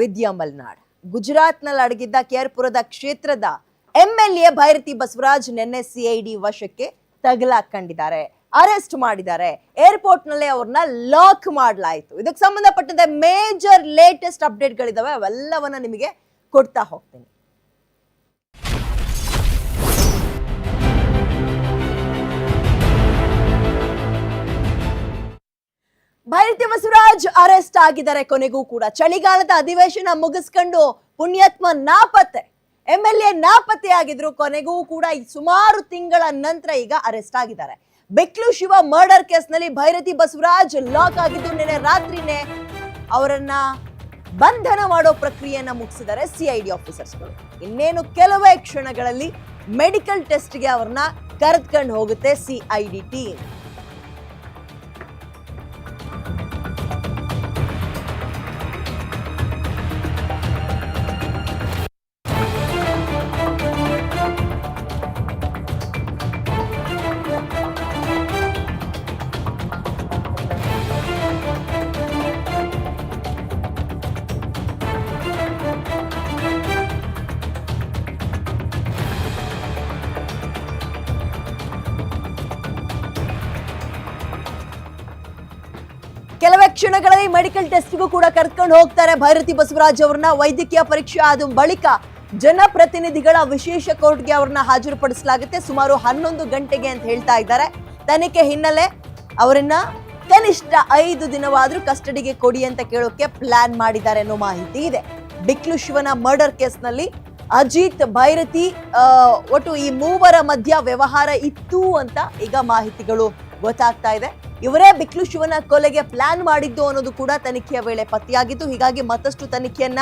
ವಿದ್ಯಾ ಮಲ್ನಾಡ್. ಗುಜರಾತ್ನಲ್ಲಿ ಅಡಗಿದ್ದ ಕೇರ್ಪುರದ ಕ್ಷೇತ್ರದ M L A Bhairathi Basavaraj ನಿನ್ನೆ ಸಿಐಡಿ ವಶಕ್ಕೆ ತಗಲಾಕೊಂಡಿದ್ದಾರೆ. ಅರೆಸ್ಟ್ ಮಾಡಿದ್ದಾರೆ. ಏರ್ಪೋರ್ಟ್ ನಲ್ಲೇ ಅವ್ರನ್ನ ಲಾಕ್ ಮಾಡಲಾಯಿತು. ಇದಕ್ಕೆ ಸಂಬಂಧಪಟ್ಟಂತೆ ಮೇಜರ್ ಲೇಟೆಸ್ಟ್ ಅಪ್ಡೇಟ್ಗಳಿದಾವೆ. ಅವೆಲ್ಲವನ್ನ ನಿಮಗೆ ಕೊಡ್ತಾ ಹೋಗ್ತೀನಿ. ಭೈರತಿ ಬಸವರಾಜ್ ಅರೆಸ್ಟ್ ಆಗಿದ್ದಾರೆ. ಕೊನೆಗೂ ಕೂಡ ಚಳಿಗಾಲದ ಅಧಿವೇಶನ ಮುಗಿಸ್ಕೊಂಡು ಪುಣ್ಯಾತ್ಮ ನಾಪತ್ತೆ. ಎಂ ಎಲ್ ಎ ನಾಪತ್ತೆ ಆಗಿದ್ರು ಕೊನೆಗೂ ಕೂಡ ಸುಮಾರು ತಿಂಗಳ ನಂತರ ಈಗ ಅರೆಸ್ಟ್ ಆಗಿದ್ದಾರೆ. ಬೆಕ್ಲು ಶಿವ ಮರ್ಡರ್ ಕೇಸ್ನಲ್ಲಿ ಭೈರತಿ ಬಸವರಾಜ್ ಲಾಕ್ ಆಗಿದ್ದು ನಿನ್ನೆ ರಾತ್ರಿನೇ ಅವರನ್ನ ಬಂಧನ ಮಾಡೋ ಪ್ರಕ್ರಿಯೆಯನ್ನ ಮುಗಿಸಿದ್ದಾರೆ ಸಿಐಡಿ ಆಫೀಸರ್ಸ್ಗಳು ಇನ್ನೇನು ಕೆಲವೇ ಕ್ಷಣಗಳಲ್ಲಿ ಮೆಡಿಕಲ್ ಟೆಸ್ಟ್ಗೆ ಅವ್ರನ್ನ ಕರೆದ್ಕೊಂಡು ಹೋಗುತ್ತೆ ಸಿಐಡಿ ಟೀಮ್ thank you ಕ್ಷಣಗಳಲ್ಲಿ ಮೆಡಿಕಲ್ ಟೆಸ್ಟ್ಗೂ ಕೂಡ ಕರ್ಕೊಂಡು ಹೋಗ್ತಾರೆ. ಭೈರತಿ ಬಸವರಾಜ್ ಅವ್ರನ್ನ ವೈದ್ಯಕೀಯ ಪರೀಕ್ಷೆ ಆದ ಬಳಿಕ ಜನಪ್ರತಿನಿಧಿಗಳ ವಿಶೇಷ ಕೋರ್ಟ್ಗೆ ಅವ್ರನ್ನ ಹಾಜರುಪಡಿಸಲಾಗುತ್ತೆ. ಸುಮಾರು ಹನ್ನೊಂದು ಗಂಟೆಗೆ ಅಂತ ಹೇಳ್ತಾ ಇದ್ದಾರೆ. ತನಿಖೆ ಹಿನ್ನೆಲೆ ಅವರನ್ನ ಕನಿಷ್ಠ ಐದು ದಿನವಾದ್ರೂ ಕಸ್ಟಡಿಗೆ ಕೊಡಿ ಅಂತ ಕೇಳೋಕೆ ಪ್ಲಾನ್ ಮಾಡಿದ್ದಾರೆ ಅನ್ನೋ ಮಾಹಿತಿ ಇದೆ. ಬಿಕ್ಲು ಶಿವನ ಮರ್ಡರ್ ಕೇಸ್ನಲ್ಲಿ ಅಜಿತ್, ಭೈರತಿ ಒಟ್ಟು ಈ ಮೂವರ ಮಧ್ಯ ವ್ಯವಹಾರ ಇತ್ತು ಅಂತ ಈಗ ಮಾಹಿತಿಗಳು ಗೊತ್ತಾಗ್ತಾ ಇದೆ. ಇವರೇ ಬಿಕ್ಲು ಶಿವನ ಕೊಲೆಗೆ ಪ್ಲಾನ್ ಮಾಡಿದ್ದು ಅನ್ನೋದು ಕೂಡ ತನಿಖೆಯ ವೇಳೆ ಪತ್ತೆಯಾಗಿದ್ದು ಹೀಗಾಗಿ ಮತ್ತಷ್ಟು ತನಿಖೆಯನ್ನ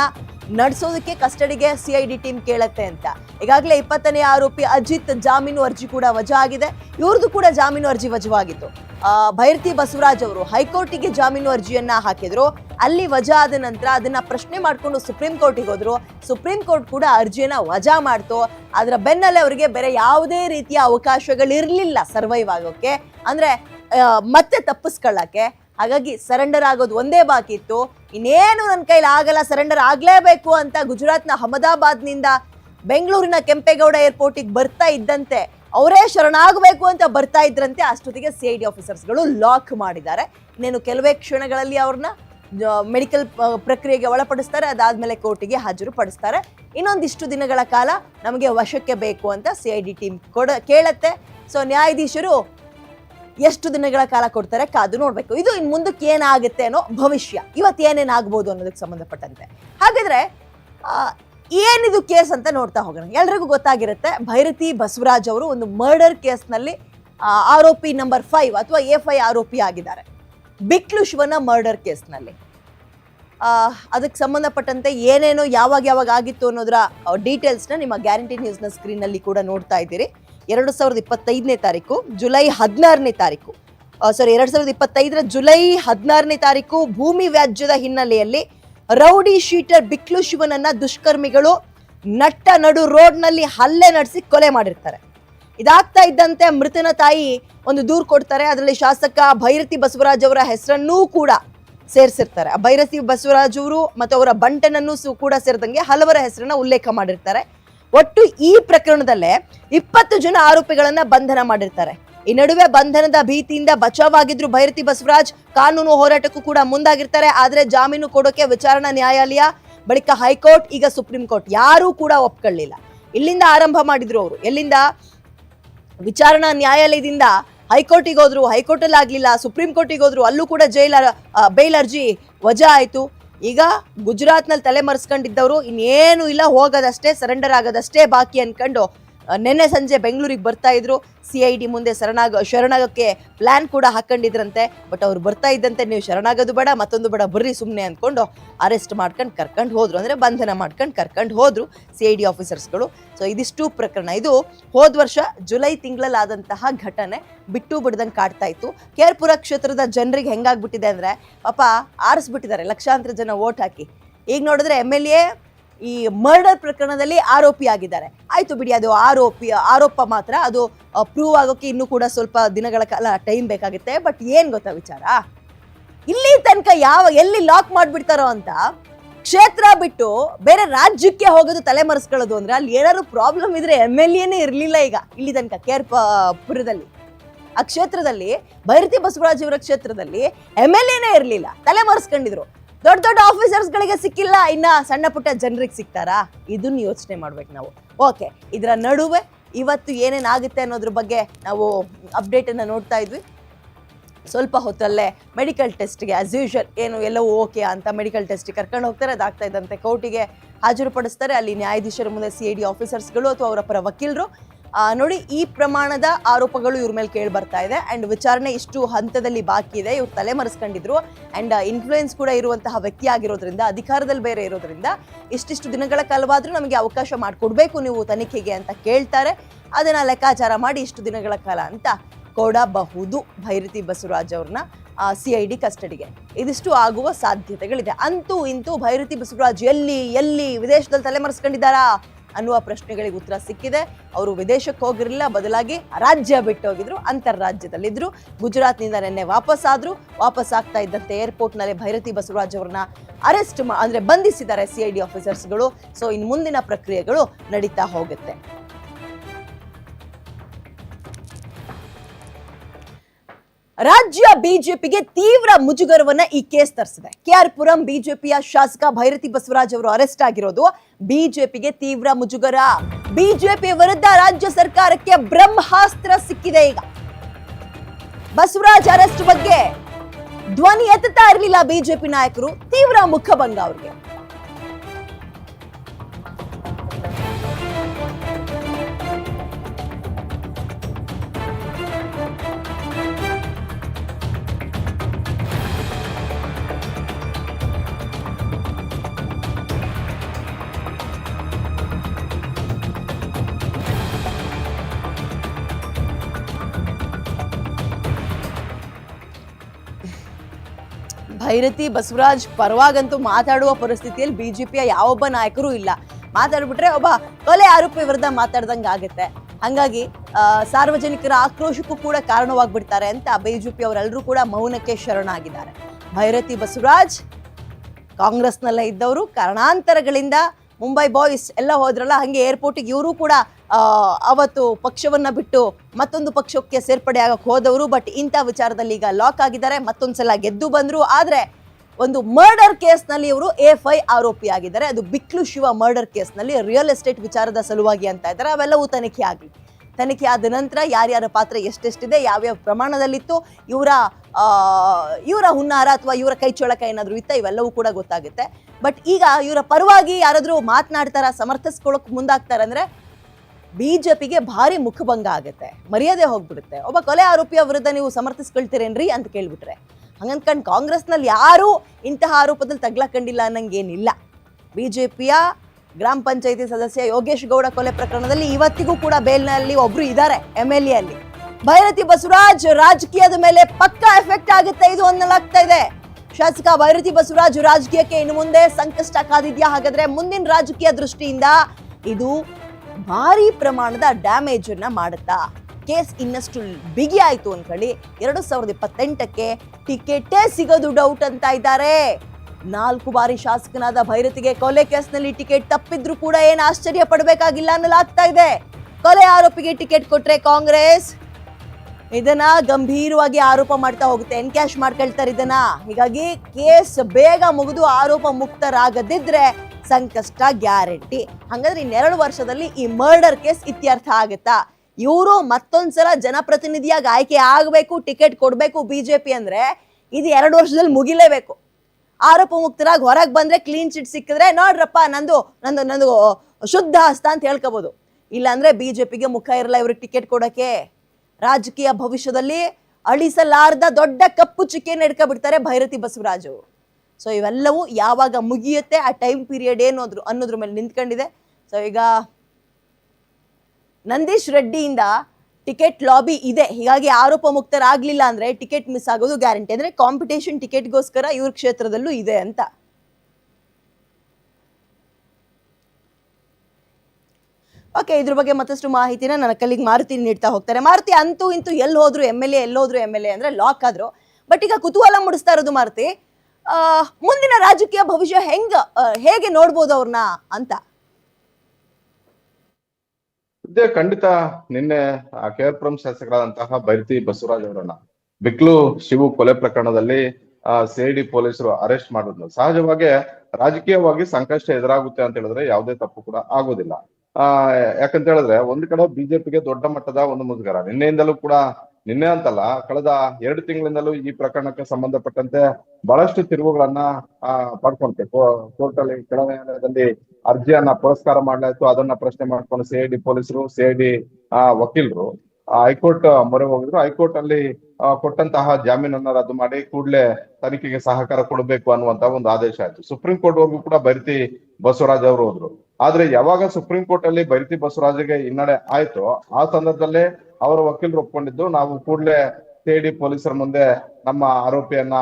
ನಡೆಸೋದಕ್ಕೆ ಕಸ್ಟಡಿಗೆ ಸಿಐಡಿ ಟೀಮ್ ಕೇಳತ್ತೆ ಅಂತ. ಈಗಾಗಲೇ ಇಪ್ಪತ್ತನೇ ಆರೋಪಿ ಅಜಿತ್ ಜಾಮೀನು ಅರ್ಜಿ ಕೂಡ ವಜಾ ಆಗಿದೆ. ಇವ್ರದ್ದು ಕೂಡ ಜಾಮೀನು ಅರ್ಜಿ ವಜವಾಗಿತ್ತು. ಆ, ಭೈರತಿ ಬಸವರಾಜ್ ಅವರು ಹೈಕೋರ್ಟಿಗೆ ಜಾಮೀನು ಅರ್ಜಿಯನ್ನ ಹಾಕಿದ್ರು. ಅಲ್ಲಿ ವಜಾ ಆದ ನಂತರ ಅದನ್ನ ಪ್ರಶ್ನೆ ಮಾಡಿಕೊಂಡು ಸುಪ್ರೀಂ ಕೋರ್ಟಿಗೆ ಹೋದ್ರು. ಸುಪ್ರೀಂ ಕೋರ್ಟ್ ಕೂಡ ಅರ್ಜಿಯನ್ನ ವಜಾ ಮಾಡ್ತು. ಅದರ ಬೆನ್ನಲ್ಲೇ ಅವರಿಗೆ ಬೇರೆ ಯಾವುದೇ ರೀತಿಯ ಅವಕಾಶಗಳಿರಲಿಲ್ಲ ಸರ್ವೈವ್ ಆಗೋಕೆ. ಅಂದ್ರೆ ಮತ್ತೆ ತಪ್ಪಿಸ್ಕೊಳ್ಳಕ್ಕೆ. ಹಾಗಾಗಿ ಸರೆಂಡರ್ ಆಗೋದು ಒಂದೇ ಬಾಕಿ ಇತ್ತು. ಇನ್ನೇನು ನನ್ನ ಕೈಲಿ ಆಗಲ್ಲ ಸರೆಂಡರ್ ಆಗಲೇಬೇಕು ಅಂತ ಗುಜರಾತ್ನ ಅಹಮದಾಬಾದ್ನಿಂದ ಬೆಂಗಳೂರಿನ ಕೆಂಪೇಗೌಡ ಏರ್ಪೋರ್ಟಿಗೆ ಬರ್ತಾ ಇದ್ದಂತೆ, ಅವರೇ ಶರಣಾಗಬೇಕು ಅಂತ ಬರ್ತಾ ಇದ್ರಂತೆ, ಅಷ್ಟೊತ್ತಿಗೆ ಸಿ ಐ ಡಿ ಆಫೀಸರ್ಸ್ಗಳು ಲಾಕ್ ಮಾಡಿದ್ದಾರೆ. ಇನ್ನೇನು ಕೆಲವೇ ಕ್ಷಣಗಳಲ್ಲಿ ಅವ್ರನ್ನ ಮೆಡಿಕಲ್ ಪ್ರಕ್ರಿಯೆಗೆ ಒಳಪಡಿಸ್ತಾರೆ, ಅದಾದಮೇಲೆ ಕೋರ್ಟಿಗೆ ಹಾಜರು ಪಡಿಸ್ತಾರೆ ಇನ್ನೊಂದಿಷ್ಟು ದಿನಗಳ ಕಾಲ ನಮಗೆ ವಶಕ್ಕೆ ಬೇಕು ಅಂತ ಸಿ ಐ ಡಿ ಟೀಮ್ ಕೊಡ, ಕೇಳತ್ತೆ. ಸೊ ನ್ಯಾಯಾಧೀಶರು ಎಷ್ಟು ದಿನಗಳ ಕಾಲ ಕೊಡ್ತಾರೆ ಕಾದು ನೋಡಬೇಕು. ಇದು ಇನ್ ಮುಂದಕ್ಕೆ ಏನಾಗುತ್ತೆ ಅನ್ನೋ ಭವಿಷ್ಯ. ಇವತ್ತು ಏನೇನಾಗ್ಬೋದು ಅನ್ನೋದಕ್ಕೆ ಸಂಬಂಧಪಟ್ಟಂತೆ. ಹಾಗಾದ್ರೆ ಏನಿದು ಕೇಸ್ ಅಂತ ನೋಡ್ತಾ ಹೋಗೋಣ. ಎಲ್ರಿಗೂ ಗೊತ್ತಾಗಿರುತ್ತೆ, ಭೈರತಿ ಬಸವರಾಜ್ ಅವರು ಒಂದು ಮರ್ಡರ್ ಕೇಸ್ನಲ್ಲಿ ಆರೋಪಿ ನಂಬರ್ ಫೈವ್ ಅಥವಾ ಎಫ್ ಐ ಆರೋಪಿ ಆಗಿದ್ದಾರೆ. ಬಿಕ್ಲು ಶಿವನ ಮರ್ಡರ್ ಕೇಸ್ನಲ್ಲಿ. ಅದಕ್ಕೆ ಸಂಬಂಧಪಟ್ಟಂತೆ ಏನೇನೋ ಯಾವಾಗ ಯಾವಾಗ ಆಗಿತ್ತು ಅನ್ನೋದರ ಡೀಟೇಲ್ಸ್ನ ನಿಮ್ಮ ಗ್ಯಾರಂಟಿ ನ್ಯೂಸ್ನ ಸ್ಕ್ರೀನಲ್ಲಿ ಕೂಡ ನೋಡ್ತಾ ಇದ್ದೀರಿ. ಎರಡು ಸಾವಿರದ ಇಪ್ಪತ್ತೈದನೇ ತಾರೀಕು, ಜುಲೈ ಹದಿನಾರನೇ ತಾರೀಕು. ಸಾರಿ ಎರಡು ಸಾವಿರದ ಇಪ್ಪತ್ತೈದರ ಜುಲೈ ಹದಿನಾರನೇ ತಾರೀಕು ಭೂಮಿ ವ್ಯಾಜ್ಯದ ಹಿನ್ನೆಲೆಯಲ್ಲಿ ರೌಡಿ ಶೀಟರ್ ಬಿಕ್ಲು ಶಿವನನ್ನ ದುಷ್ಕರ್ಮಿಗಳು ನಟ್ಟ ನಡು ರೋಡ್ನಲ್ಲಿ ಹಲ್ಲೆ ನಡೆಸಿ ಕೊಲೆ ಮಾಡಿರ್ತಾರೆ. ಇದಾಗ್ತಾ ಇದ್ದಂತೆ ಮೃತನ ತಾಯಿ ಒಂದು ದೂರು ಕೊಡ್ತಾರೆ. ಅದರಲ್ಲಿ ಶಾಸಕ ಭೈರತಿ ಬಸವರಾಜ್ ಅವರ ಹೆಸರನ್ನೂ ಕೂಡ ಸೇರಿಸಿರ್ತಾರೆ. ಭೈರತಿ ಬಸವರಾಜ್ ಅವರು ಮತ್ತು ಅವರ ಬಂಟನನ್ನು ಕೂಡ ಸೇರಿದಂಗೆ ಹಲವರ ಹೆಸರನ್ನ ಉಲ್ಲೇಖ ಮಾಡಿರ್ತಾರೆ. ಒಟ್ಟು ಈ ಪ್ರಕರಣದಲ್ಲೇ ಇಪ್ಪತ್ತು ಜನ ಆರೋಪಿಗಳನ್ನ ಬಂಧನ ಮಾಡಿರ್ತಾರೆ. ಈ ನಡುವೆ ಬಂಧನದ ಭೀತಿಯಿಂದ ಬಚಾವಾಗಿದ್ರು ಭೈರತಿ ಬಸವರಾಜ್, ಕಾನೂನು ಹೋರಾಟಕ್ಕೂ ಕೂಡ ಮುಂದಾಗಿರ್ತಾರೆ, ಆದ್ರೆ ಜಾಮೀನು ಕೊಡೋಕೆ ವಿಚಾರಣಾ ನ್ಯಾಯಾಲಯ, ಬಳಿಕ ಹೈಕೋರ್ಟ್, ಈಗ ಸುಪ್ರೀಂ ಕೋರ್ಟ್, ಯಾರೂ ಕೂಡ ಒಪ್ಕೊಳ್ಳಿಲ್ಲ. ಇಲ್ಲಿಂದ ಆರಂಭ ಮಾಡಿದ್ರು ಅವರು. ಎಲ್ಲಿಂದ? ವಿಚಾರಣಾ ನ್ಯಾಯಾಲಯದಿಂದ ಹೈಕೋರ್ಟಿಗೆ ಹೋದ್ರು. ಹೈಕೋರ್ಟಲ್ಲಿ ಆಗ್ಲಿಲ್ಲ ಸುಪ್ರೀಂ ಕೋರ್ಟಿಗೆ ಹೋದ್ರು. ಅಲ್ಲೂ ಕೂಡ ಜೈಲ್ ಬೇಲ್ ಅರ್ಜಿ ವಜಾ ಆಯ್ತು. ಈಗ ಗುಜರಾತ್ನಲ್ಲಿ ತಲೆ ಮರೆಸ್ಕೊಂಡಿದ್ದವರು ಇನ್ನೇನು ಇಲ್ಲ ಹೋಗೋದಷ್ಟೇ ಸರೆಂಡರ್ ಆಗೋದಷ್ಟೇ ಬಾಕಿ ಅನ್ಕೊಂಡು ನಿನ್ನೆ ಸಂಜೆ ಬೆಂಗಳೂರಿಗೆ ಬರ್ತಾ ಇದ್ರು. ಸಿ ಐ ಡಿ ಮುಂದೆ ಶರಣಾಗ, ಶರಣಾಗಕ್ಕೆ ಪ್ಲಾನ್ ಕೂಡ ಹಾಕೊಂಡಿದ್ರಂತೆ. ಬಟ್ ಅವ್ರು ಬರ್ತಾ ಇದ್ದಂತೆ, ನೀವು ಶರಣಾಗೋದು ಬೇಡ, ಮತ್ತೊಂದು ಬೇಡ, ಬರ್ರಿ ಸುಮ್ಮನೆ ಅಂದ್ಕೊಂಡು ಅರೆಸ್ಟ್ ಮಾಡ್ಕೊಂಡು ಕರ್ಕೊಂಡು ಹೋದ್ರು. ಅಂದರೆ ಬಂಧನ ಮಾಡ್ಕೊಂಡು ಕರ್ಕೊಂಡು ಹೋದ್ರು ಸಿ ಐ ಡಿ ಆಫೀಸರ್ಸ್ಗಳು ಸೊ ಇದಿಷ್ಟು ಪ್ರಕರಣ. ಇದು ಹೋದ ವರ್ಷ ಜುಲೈ ತಿಂಗಳಲ್ಲಾದಂತಹ ಘಟನೆ ಬಿಟ್ಟು ಬಿಡ್ದಂಗೆ ಕಾಡ್ತಾ ಇತ್ತು. ಕೇರ್ಪುರ ಕ್ಷೇತ್ರದ ಜನರಿಗೆ ಹೆಂಗಾಗ್ಬಿಟ್ಟಿದೆ ಅಂದರೆ ಪಾಪ ಆರಿಸ್ಬಿಟ್ಟಿದ್ದಾರೆ. ಲಕ್ಷಾಂತರ ಜನ ವೋಟ್ ಹಾಕಿ. ಈಗ ನೋಡಿದ್ರೆ ಎಂ ಎಲ್ ಎ ಈ ಮರ್ಡರ್ ಪ್ರಕರಣದಲ್ಲಿ ಆರೋಪಿ ಆಗಿದ್ದಾರೆ ಆಯ್ತು ಬಿಡಿ, ಅದು ಆರೋಪಿ, ಆರೋಪ ಮಾತ್ರ. ಅದು ಪ್ರೂವ್ ಆಗೋಕೆ ಇನ್ನೂ ಕೂಡ ಸ್ವಲ್ಪ ದಿನಗಳ ಕಾಲ ಟೈಮ್ ಬೇಕಾಗುತ್ತೆ. ಬಟ್ ಏನ್ ಗೊತ್ತಾ ವಿಚಾರ? ಇಲ್ಲಿ ತನಕ ಯಾವ, ಎಲ್ಲಿ ಲಾಕ್ ಮಾಡ್ಬಿಡ್ತಾರೋ ಅಂತ ಕ್ಷೇತ್ರ ಬಿಟ್ಟು ಬೇರೆ ರಾಜ್ಯಕ್ಕೆ ಹೋಗೋದು ತಲೆಮರೆಸ್ಕೊಳ್ಳೋದು ಅಂದ್ರೆ ಅಲ್ಲಿ ಏನಾದ್ರು ಪ್ರಾಬ್ಲಮ್ ಇದ್ರೆ ಎಂ ಎಲ್ ಎನೇ ಇರಲಿಲ್ಲ ಈಗ. ಇಲ್ಲಿ ತನಕ ಕೇರ್ ಪುರದಲ್ಲಿ. ಆ ಕ್ಷೇತ್ರದಲ್ಲಿ, ಭೈರತಿ ಬಸವರಾಜ್ ಅವರ ಕ್ಷೇತ್ರದಲ್ಲಿ ಎಂ ಎಲ್ ಎನೇ ಇರಲಿಲ್ಲ. ತಲೆಮರೆಸ್ಕೊಂಡಿದ್ರು. ದೊಡ್ಡ ದೊಡ್ಡ ಆಫೀಸರ್ಸ್ ಗಳಿಗೆ ಸಿಕ್ಕಿಲ್ಲ, ಇನ್ನ ಸಣ್ಣ ಪುಟ್ಟ ಜನರಿಗೆ ಸಿಗ್ತಾರಾ ಇದನ್ನ ಯೋಚನೆ ಮಾಡ್ಬೇಕು ನಾವು. ಓಕೆ ಇದರ ನಡುವೆ ಇವತ್ತು ಏನೇನಾಗುತ್ತೆ ಅನ್ನೋದ್ರ ಬಗ್ಗೆ ನಾವು ಅಪ್ಡೇಟ್ ಅನ್ನ ನೋಡ್ತಾ ಇದ್ವಿ. ಸ್ವಲ್ಪ ಹೊತ್ತಲ್ಲೇ ಮೆಡಿಕಲ್ ಟೆಸ್ಟ್ಗೆ ಆಸ್ ಯೂಶಲ್ ಏನು ಎಲ್ಲವೂ ಓಕೆ ಅಂತ ಮೆಡಿಕಲ್ ಟೆಸ್ಟ್ ಕರ್ಕೊಂಡು ಹೋಗ್ತಾರೆ ಅದಾಗ್ತಾ ಇದ್ದಂತೆ ಕೋರ್ಟಿಗೆ ಹಾಜರುಪಡಿಸ್ತಾರೆ. ಅಲ್ಲಿ ನ್ಯಾಯಾಧೀಶರ ಮುಂದೆ ಸಿ ಐ ಡಿ ಆಫೀಸರ್ಸ್ಗಳು ಅಥವಾ ಅವರ ಪರ ವಕೀಲರು. ನೋಡಿ, ಈ ಪ್ರಮಾಣದ ಆರೋಪಗಳು ಇವ್ರ ಮೇಲೆ ಕೇಳಿ ಬರ್ತಾ ಇದೆ. ಅಂಡ್ ವಿಚಾರಣೆ ಇಷ್ಟು ಹಂತದಲ್ಲಿ ಬಾಕಿ ಇದೆ. ಇವ್ರು ತಲೆಮರೆಸ್ಕೊಂಡಿದ್ರು ಅಂಡ್ ಇನ್ಫ್ಲೂಯೆನ್ಸ್ ಕೂಡ ಇರುವಂತಹ ವ್ಯಕ್ತಿ ಆಗಿರೋದ್ರಿಂದ, ಅಧಿಕಾರದಲ್ಲಿ ಬೇರೆ ಇರೋದ್ರಿಂದ ಇಷ್ಟಿಷ್ಟು ದಿನಗಳ ಕಾಲವಾದ್ರೂ ನಮಗೆ ಅವಕಾಶ ಮಾಡಿಕೊಡ್ಬೇಕು ನೀವು ತನಿಖೆಗೆ ಅಂತ ಕೇಳ್ತಾರೆ. ಅದನ್ನ ಲೆಕ್ಕಾಚಾರ ಮಾಡಿ ಇಷ್ಟು ದಿನಗಳ ಕಾಲ ಅಂತ ಕೊಡಬಹುದು ಭೈರತಿ ಬಸವರಾಜ್ ಅವ್ರನ್ನ ಸಿ ಐ ಡಿ ಕಸ್ಟಡಿಗೆ. ಇದಿಷ್ಟು ಆಗುವ ಸಾಧ್ಯತೆಗಳಿದೆ. ಅಂತೂ ಇಂತೂ ಭೈರತಿ ಬಸವರಾಜ್ ಎಲ್ಲಿ ಎಲ್ಲಿ ವಿದೇಶದಲ್ಲಿ ತಲೆಮರೆಸ್ಕೊಂಡಿದ್ದಾರಾ ಅನ್ನುವ ಪ್ರಶ್ನೆಗಳಿಗೆ ಉತ್ತರ ಸಿಕ್ಕಿದೆ. ಅವರು ವಿದೇಶಕ್ಕೆ ಹೋಗಿರಲಿಲ್ಲ, ಬದಲಾಗಿ ರಾಜ್ಯ ಬಿಟ್ಟು ಹೋಗಿದ್ರು ಅಂತಾರಾಜ್ಯದಲ್ಲಿದ್ರು ಗುಜರಾತ್ನಿಂದ ನಿನ್ನೆ ವಾಪಸ್ ಆದ್ರು. ವಾಪಸ್ ಆಗ್ತಾ ಇದ್ದಂತೆ ಏರ್ಪೋರ್ಟ್ನಲ್ಲಿ ಭೈರತಿ ಬಸವರಾಜ್ ಅವರನ್ನ ಅರೆಸ್ಟ್ ಅಂದರೆ ಬಂಧಿಸಿದ್ದಾರೆ ಸಿ ಐ ಡಿ ಆಫೀಸರ್ಸ್ಗಳು. ಸೊ, ಇನ್ನು ಮುಂದಿನ ಪ್ರಕ್ರಿಯೆಗಳು ನಡೀತಾ ಹೋಗುತ್ತೆ. ರಾಜ್ಯ ಬಿಜೆಪಿಗೆ ತೀವ್ರ ಮುಜುಗರವನ್ನ ಈ ಕೇಸ್ ತರಿಸಿದೆ. ಕೆಆರ್ ಪುರಂ ಬಿಜೆಪಿಯ ಶಾಸಕ ಭೈರತಿ ಬಸವರಾಜ್ ಅವರು ಅರೆಸ್ಟ್ ಆಗಿರೋದು ಬಿಜೆಪಿಗೆ ತೀವ್ರ ಮುಜುಗರ. ಬಿಜೆಪಿ ವಿರುದ್ಧ ರಾಜ್ಯ ಸರ್ಕಾರಕ್ಕೆ ಬ್ರಹ್ಮಾಸ್ತ್ರ ಸಿಕ್ಕಿದೆ ಈಗ. ಬಸವರಾಜ್ ಅರೆಸ್ಟ್ ಬಗ್ಗೆ ಧ್ವನಿ ಎತ್ತುತ್ತಾ ಇರಲಿಲ್ಲ ಬಿಜೆಪಿ ನಾಯಕರು. ತೀವ್ರ ಮುಖಭಂಗ ಅವ್ರಿಗೆ. ಭೈರತಿ ಬಸವರಾಜ್ ಪರವಾಗಂತೂ ಮಾತಾಡುವ ಪರಿಸ್ಥಿತಿಯಲ್ಲಿ ಬಿಜೆಪಿಯ ಯಾವೊಬ್ಬ ನಾಯಕರು ಇಲ್ಲ. ಮಾತಾಡ್ಬಿಟ್ರೆ ಒಬ್ಬ ಕೊಲೆ ಆರೋಪಿ ವಿರುದ್ಧ ಮಾತಾಡ್ದಂಗೆ ಆಗುತ್ತೆ. ಹಂಗಾಗಿ ಸಾರ್ವಜನಿಕರ ಆಕ್ರೋಶಕ್ಕೂ ಕೂಡ ಕಾರಣವಾಗ್ಬಿಡ್ತಾರೆ ಅಂತ ಬಿಜೆಪಿ ಅವರೆಲ್ಲರೂ ಕೂಡ ಮೌನಕ್ಕೆ ಶರಣಾಗಿದ್ದಾರೆ. ಭೈರತಿ ಬಸವರಾಜ್ ಕಾಂಗ್ರೆಸ್ನಲ್ಲೇ ಇದ್ದವರು. ಕಾರಣಾಂತರಗಳಿಂದ ಮುಂಬೈ ಬಾಯ್ಸ್ ಎಲ್ಲ ಹೋದ್ರಲ್ಲ, ಹಂಗೆ ಏರ್ಪೋರ್ಟಿಗೆ ಇವರು ಕೂಡ ಅವತ್ತು ಪಕ್ಷವನ್ನ ಬಿಟ್ಟು ಮತ್ತೊಂದು ಪಕ್ಷಕ್ಕೆ ಸೇರ್ಪಡೆ ಆಗಕ್ಕೆ ಹೋದವರು ಬಟ್ ಇಂಥ ವಿಚಾರದಲ್ಲಿ ಈಗ ಲಾಕ್ ಆಗಿದ್ದಾರೆ. ಮತ್ತೊಂದ್ಸಲ ಗೆದ್ದು ಬಂದರು. ಆದರೆ ಒಂದು ಮರ್ಡರ್ ಕೇಸ್ನಲ್ಲಿ ಇವರು ಎಫ್ ಐ ಆರೋಪಿ ಆಗಿದ್ದಾರೆ. ಅದು ಬಿಕ್ಲು ಶಿವ ಮರ್ಡರ್ ಕೇಸ್ನಲ್ಲಿ ರಿಯಲ್ ಎಸ್ಟೇಟ್ ವಿಚಾರದ ಸಲುವಾಗಿ ಅಂತ ಇದ್ದಾರೆ. ಅವೆಲ್ಲವೂ ತನಿಖೆ ಆಗಲಿ. ತನಿಖೆ ಆದ ನಂತರ ಯಾರ್ಯಾರ ಪಾತ್ರ ಎಷ್ಟೆಷ್ಟಿದೆ, ಯಾವ್ಯಾವ ಪ್ರಮಾಣದಲ್ಲಿತ್ತು, ಇವರ ಇವರ ಹುನ್ನಾರ ಅಥವಾ ಇವರ ಕೈ ಚೊಳಕ ಏನಾದರೂ ಇತ್ತ, ಇವೆಲ್ಲವೂ ಕೂಡ ಗೊತ್ತಾಗುತ್ತೆ. ಬಟ್ ಈಗ ಇವರ ಪರವಾಗಿ ಯಾರಾದರೂ ಮಾತನಾಡ್ತಾರ ಸಮರ್ಥಿಸ್ಕೊಳ್ಳೋಕೆ ಮುಂದಾಗ್ತಾರೆ ಅಂದ್ರೆ ಬಿಜೆಪಿಗೆ ಭಾರಿ ಮುಖಭಂಗ ಆಗುತ್ತೆ. ಮರ್ಯಾದೆ ಹೋಗ್ಬಿಡುತ್ತೆ. ಒಬ್ಬ ಕೊಲೆ ಆರೋಪಿಯ ವಿರುದ್ಧ ನೀವು ಸಮರ್ಥಿಸ್ಕೊಳ್ತೀರೇನ್ರಿ ಅಂತ ಕೇಳಿಬಿಟ್ರೆ. ಹಂಗಂದ್ಕಂಡು ಕಾಂಗ್ರೆಸ್ನಲ್ಲಿ ಯಾರೂ ಇಂತಹ ಆರೋಪದಲ್ಲಿ ತಗ್ಲಾಕೊಂಡಿಲ್ಲ ಅನ್ನಂಗೇನಿಲ್ಲ. ಬಿ ಜೆ ಪಿಯ ಗ್ರಾಮ ಪಂಚಾಯತಿ ಸದಸ್ಯ ಯೋಗೇಶ್ ಗೌಡ ಕೊಲೆ ಪ್ರಕರಣದಲ್ಲಿ ಇವತ್ತಿಗೂ ಕೂಡ ಬೇಲ್ನಲ್ಲಿ ಒಬ್ರು ಇದ್ದಾರೆ ಎಂ ಎಲ್ ಎ ಅಲ್ಲಿ ಭೈರತಿ ಬಸವರಾಜ್ ರಾಜಕೀಯದ ಮೇಲೆ ಪಕ್ಕಾ ಎಫೆಕ್ಟ್ ಆಗುತ್ತೆ, ಇದು ಅನ್ನಲಾಗ್ತಾ ಇದೆ. ಶಾಸಕ ಭೈರತಿ ಬಸವರಾಜ್ ರಾಜಕೀಯಕ್ಕೆ ಇನ್ನು ಮುಂದೆ ಸಂಕಷ್ಟ ಕಾದಿದ್ಯಾ ಹಾಗಾದ್ರೆ ಮುಂದಿನ ರಾಜಕೀಯ ದೃಷ್ಟಿಯಿಂದ ಇದು ಭಾರಿ ಪ್ರಮಾಣದ ಡ್ಯಾಮೇಜ್ ಅನ್ನ ಮಾಡುತ್ತಾ? ಕೇಸ್ ಇನ್ನಷ್ಟು ಬಿಗಿ ಆಯ್ತು ಅನ್ಕೊಳ್ಳಿ. ಎರಡು ಸಾವಿರದ ಇಪ್ಪತ್ತೆಂಟಕ್ಕೆ ಟಿಕೆಟೇ ಸಿಗೋದು ಡೌಟ್ ಅಂತ ಇದ್ದಾರೆ. ನಾಲ್ಕು ಬಾರಿ ಶಾಸಕನಾದ ಭೈರತಿಗೆ ಕೊಲೆ ಕೇಸ್ನಲ್ಲಿ ಟಿಕೆಟ್ ತಪ್ಪಿದ್ರು ಕೂಡ ಏನು ಆಶ್ಚರ್ಯ ಪಡಬೇಕಾಗಿಲ್ಲ ಅನ್ನಲಾಗ್ತಾ ಇದೆ. ಕೊಲೆ ಆರೋಪಿಗೆ ಟಿಕೆಟ್ ಕೊಟ್ರೆ ಕಾಂಗ್ರೆಸ್? ಇದನ್ನ ಗಂಭೀರವಾಗಿ ಆರೋಪ ಮಾಡ್ತಾ ಹೋಗುತ್ತೆ. ಎನ್ಕ್ಯಾಶ್ ಮಾಡ್ಕೊಳ್ತಾರೆ ಇದನ್ನ. ಹೀಗಾಗಿ ಕೇಸ್ ಬೇಗ ಮುಗಿದು ಆರೋಪ ಮುಕ್ತರಾಗದಿದ್ರೆ ಸಂಕಷ್ಟ ಗ್ಯಾರಂಟಿ. ಹಂಗಂದ್ರೆ ಇನ್ನೆರಡು ವರ್ಷದಲ್ಲಿ ಈ ಮರ್ಡರ್ ಕೇಸ್ ಇತ್ಯರ್ಥ ಆಗುತ್ತಾ? ಇವರು ಮತ್ತೊಂದ್ಸಲ ಜನಪ್ರತಿನಿಧಿಯಾಗಿ ಆಯ್ಕೆ ಆಗಬೇಕು, ಟಿಕೆಟ್ ಕೊಡಬೇಕು ಬಿ ಜೆ ಪಿ ಅಂದರೆ ಇದು ಎರಡು ವರ್ಷದಲ್ಲಿ ಮುಗಿಲೇಬೇಕು. ಆರೋಪ ಮುಕ್ತರಾಗಿ ಹೊರಗೆ ಬಂದರೆ ಕ್ಲೀನ್ ಚಿಟ್ ಸಿಕ್ಕಿದ್ರೆ ನೋಡ್ರಪ್ಪ, ನಂದು ನಂದು ನಂದು ಶುದ್ಧ ಹಸ್ತ ಅಂತ ಹೇಳ್ಕೋಬೋದು. ಇಲ್ಲಾಂದರೆ ಬಿ ಜೆ ಪಿಗೆ ಮುಖ ಇರಲ್ಲ ಇವ್ರಿಗೆ ಟಿಕೆಟ್ ಕೊಡೋಕ್ಕೆ. ರಾಜಕೀಯ ಭವಿಷ್ಯದಲ್ಲಿ ಅಳಿಸಲಾರ್ದ ದೊಡ್ಡ ಕಪ್ಪು ಚುಕ್ಕಿಯನ್ನು ಹಿಡ್ಕೊಬಿಡ್ತಾರೆ ಭೈರತಿ ಬಸವರಾಜ್. ಸೊ ಇವೆಲ್ಲವೂ ಯಾವಾಗ ಮುಗಿಯುತ್ತೆ, ಆ ಟೈಮ್ ಪೀರಿಯಡ್ ಏನು ಅದ್ರು, ಅನ್ನೋದ್ರ ಮೇಲೆ ನಿಂತ್ಕೊಂಡಿದೆ. ಸೊ ಈಗ ನಂದೀಶ್ ರೆಡ್ಡಿಯಿಂದ ಟಿಕೆಟ್ ಲಾಬಿ ಇದೆ. ಹೀಗಾಗಿ ಆರೋಪ ಮುಕ್ತರಾಗ್ಲಿಲ್ಲ ಅಂದ್ರೆ ಟಿಕೆಟ್ ಮಿಸ್ ಆಗೋದು ಗ್ಯಾರಂಟಿ. ಅಂದ್ರೆ ಕಾಂಪಿಟೇಷನ್ ಟಿಕೆಟ್ಗೋಸ್ಕರ ಇವ್ರ ಕ್ಷೇತ್ರದಲ್ಲೂ ಇದೆ ಅಂತ. ಓಕೆ ಇದ್ರ ಬಗ್ಗೆ ಮತ್ತಷ್ಟು ಮಾಹಿತಿನ ನನ್ನ ಕಲ್ಲಿಗೆ ಮಾರುತಿ ನೀಡ್ತಾ ಹೋಗ್ತಾರೆ. ಮಾರುತಿ ಅಂತೂ ಇಂತೂ ಎಲ್ಲಿ ಹೋದ್ರು ಎಂ ಎಲ್ ಎ ಎಲ್ಲಿ ಹೋದ್ರು ಎಂ ಎಲ್ ಎ ಅಂದ್ರೆ ಲಾಕ್ ಆದ್ರು. ಬಟ್ ಈಗ ಕುತೂಹಲ ಮುಡಿಸ್ತಾ ಇರೋದು ಮಾರುತಿ ಮುಂದಿನ ರಾಜಕೀಯ ಭವಿಷ್ಯ ಹೆಂಗ ಹೇಗೆ ನೋಡ್ಬೋದು ಅವ್ರನ್ನ ಅಂತ? ಖಂಡಿತ ನಿನ್ನೆ ಕೆ ಆರ್ ಪುರಂ ಶಾಸಕರಾದಂತಹ ಬೈರತಿ ಬಸವರಾಜ್ ಅವರನ್ನ ಬಿಕ್ಲು ಶಿವು ಕೊಲೆ ಪ್ರಕರಣದಲ್ಲಿ ಸಿಐಡಿ ಪೊಲೀಸರು ಅರೆಸ್ಟ್ ಮಾಡಿದ್ರು. ಸಹಜವಾಗಿ ರಾಜಕೀಯವಾಗಿ ಸಂಕಷ್ಟ ಎದುರಾಗುತ್ತೆ ಅಂತ ಹೇಳಿದ್ರೆ ಯಾವುದೇ ತಪ್ಪು ಕೂಡ ಆಗೋದಿಲ್ಲ. ಆ, ಯಾಕಂತ ಹೇಳಿದ್ರೆ ಒಂದ್ ಕಡೆ ಬಿಜೆಪಿಗೆ ದೊಡ್ಡ ಮಟ್ಟದ ಒಂದು ಮುಜುಗರ. ನಿನ್ನೆಯಿಂದಲೂ ಕೂಡ ನಿನ್ನೆ ಅಂತಲ್ಲ ಕಳೆದ ಎರಡು ತಿಂಗಳಿಂದಲೂ ಈ ಪ್ರಕರಣಕ್ಕೆ ಸಂಬಂಧಪಟ್ಟಂತೆ ಬಹಳಷ್ಟು ತಿರುವುಗಳನ್ನ, ಆ ಪಡ್ಕೊಂತೆ ಕೋರ್ಟ್ ಅಲ್ಲಿ ಕೆಳ ನ್ಯಾಯಾಲಯದಲ್ಲಿ ಅರ್ಜಿಯನ್ನ ಪುರಸ್ಕಾರ ಮಾಡ್ಲಾಯ್ತು. ಅದನ್ನ ಪ್ರಶ್ನೆ ಮಾಡ್ಕೊಂಡು ಸಿಐಡಿ ಪೊಲೀಸರು ಸಿಐಡಿ ಆ, ವಕೀಲರು ಹೈಕೋರ್ಟ್ ಮೊರೆ ಹೋಗಿದ್ರು. ಹೈಕೋರ್ಟ್ ಅಲ್ಲಿ ಕೊಟ್ಟಂತಹ ಜಾಮೀನನ್ನ ರದ್ದು ಮಾಡಿ ಕೂಡಲೇ ತನಿಖೆಗೆ ಸಹಕಾರ ಕೊಡಬೇಕು ಅನ್ನುವಂತ ಒಂದು ಆದೇಶ ಆಯ್ತು. ಸುಪ್ರೀಂ ಕೋರ್ಟ್ ಹೋಗಿ ಕೂಡ ಬೈರತಿ ಬಸವರಾಜ್ ಅವರು ಹೋದ್ರು. ಆದ್ರೆ ಯಾವಾಗ ಸುಪ್ರೀಂ ಕೋರ್ಟ್ ಅಲ್ಲಿ ಬೈರತಿ ಬಸವರಾಜ್ಗೆ ಹಿನ್ನಡೆ ಆಯ್ತು, ಆ ಸಂದರ್ಭದಲ್ಲೇ ಅವರ ವಕೀಲರು ಒಪ್ಕೊಂಡಿದ್ದು, ನಾವು ಕೂಡಲೇ ಸಿಐಡಿ ಪೊಲೀಸರ ಮುಂದೆ ನಮ್ಮ ಆರೋಪಿಯನ್ನ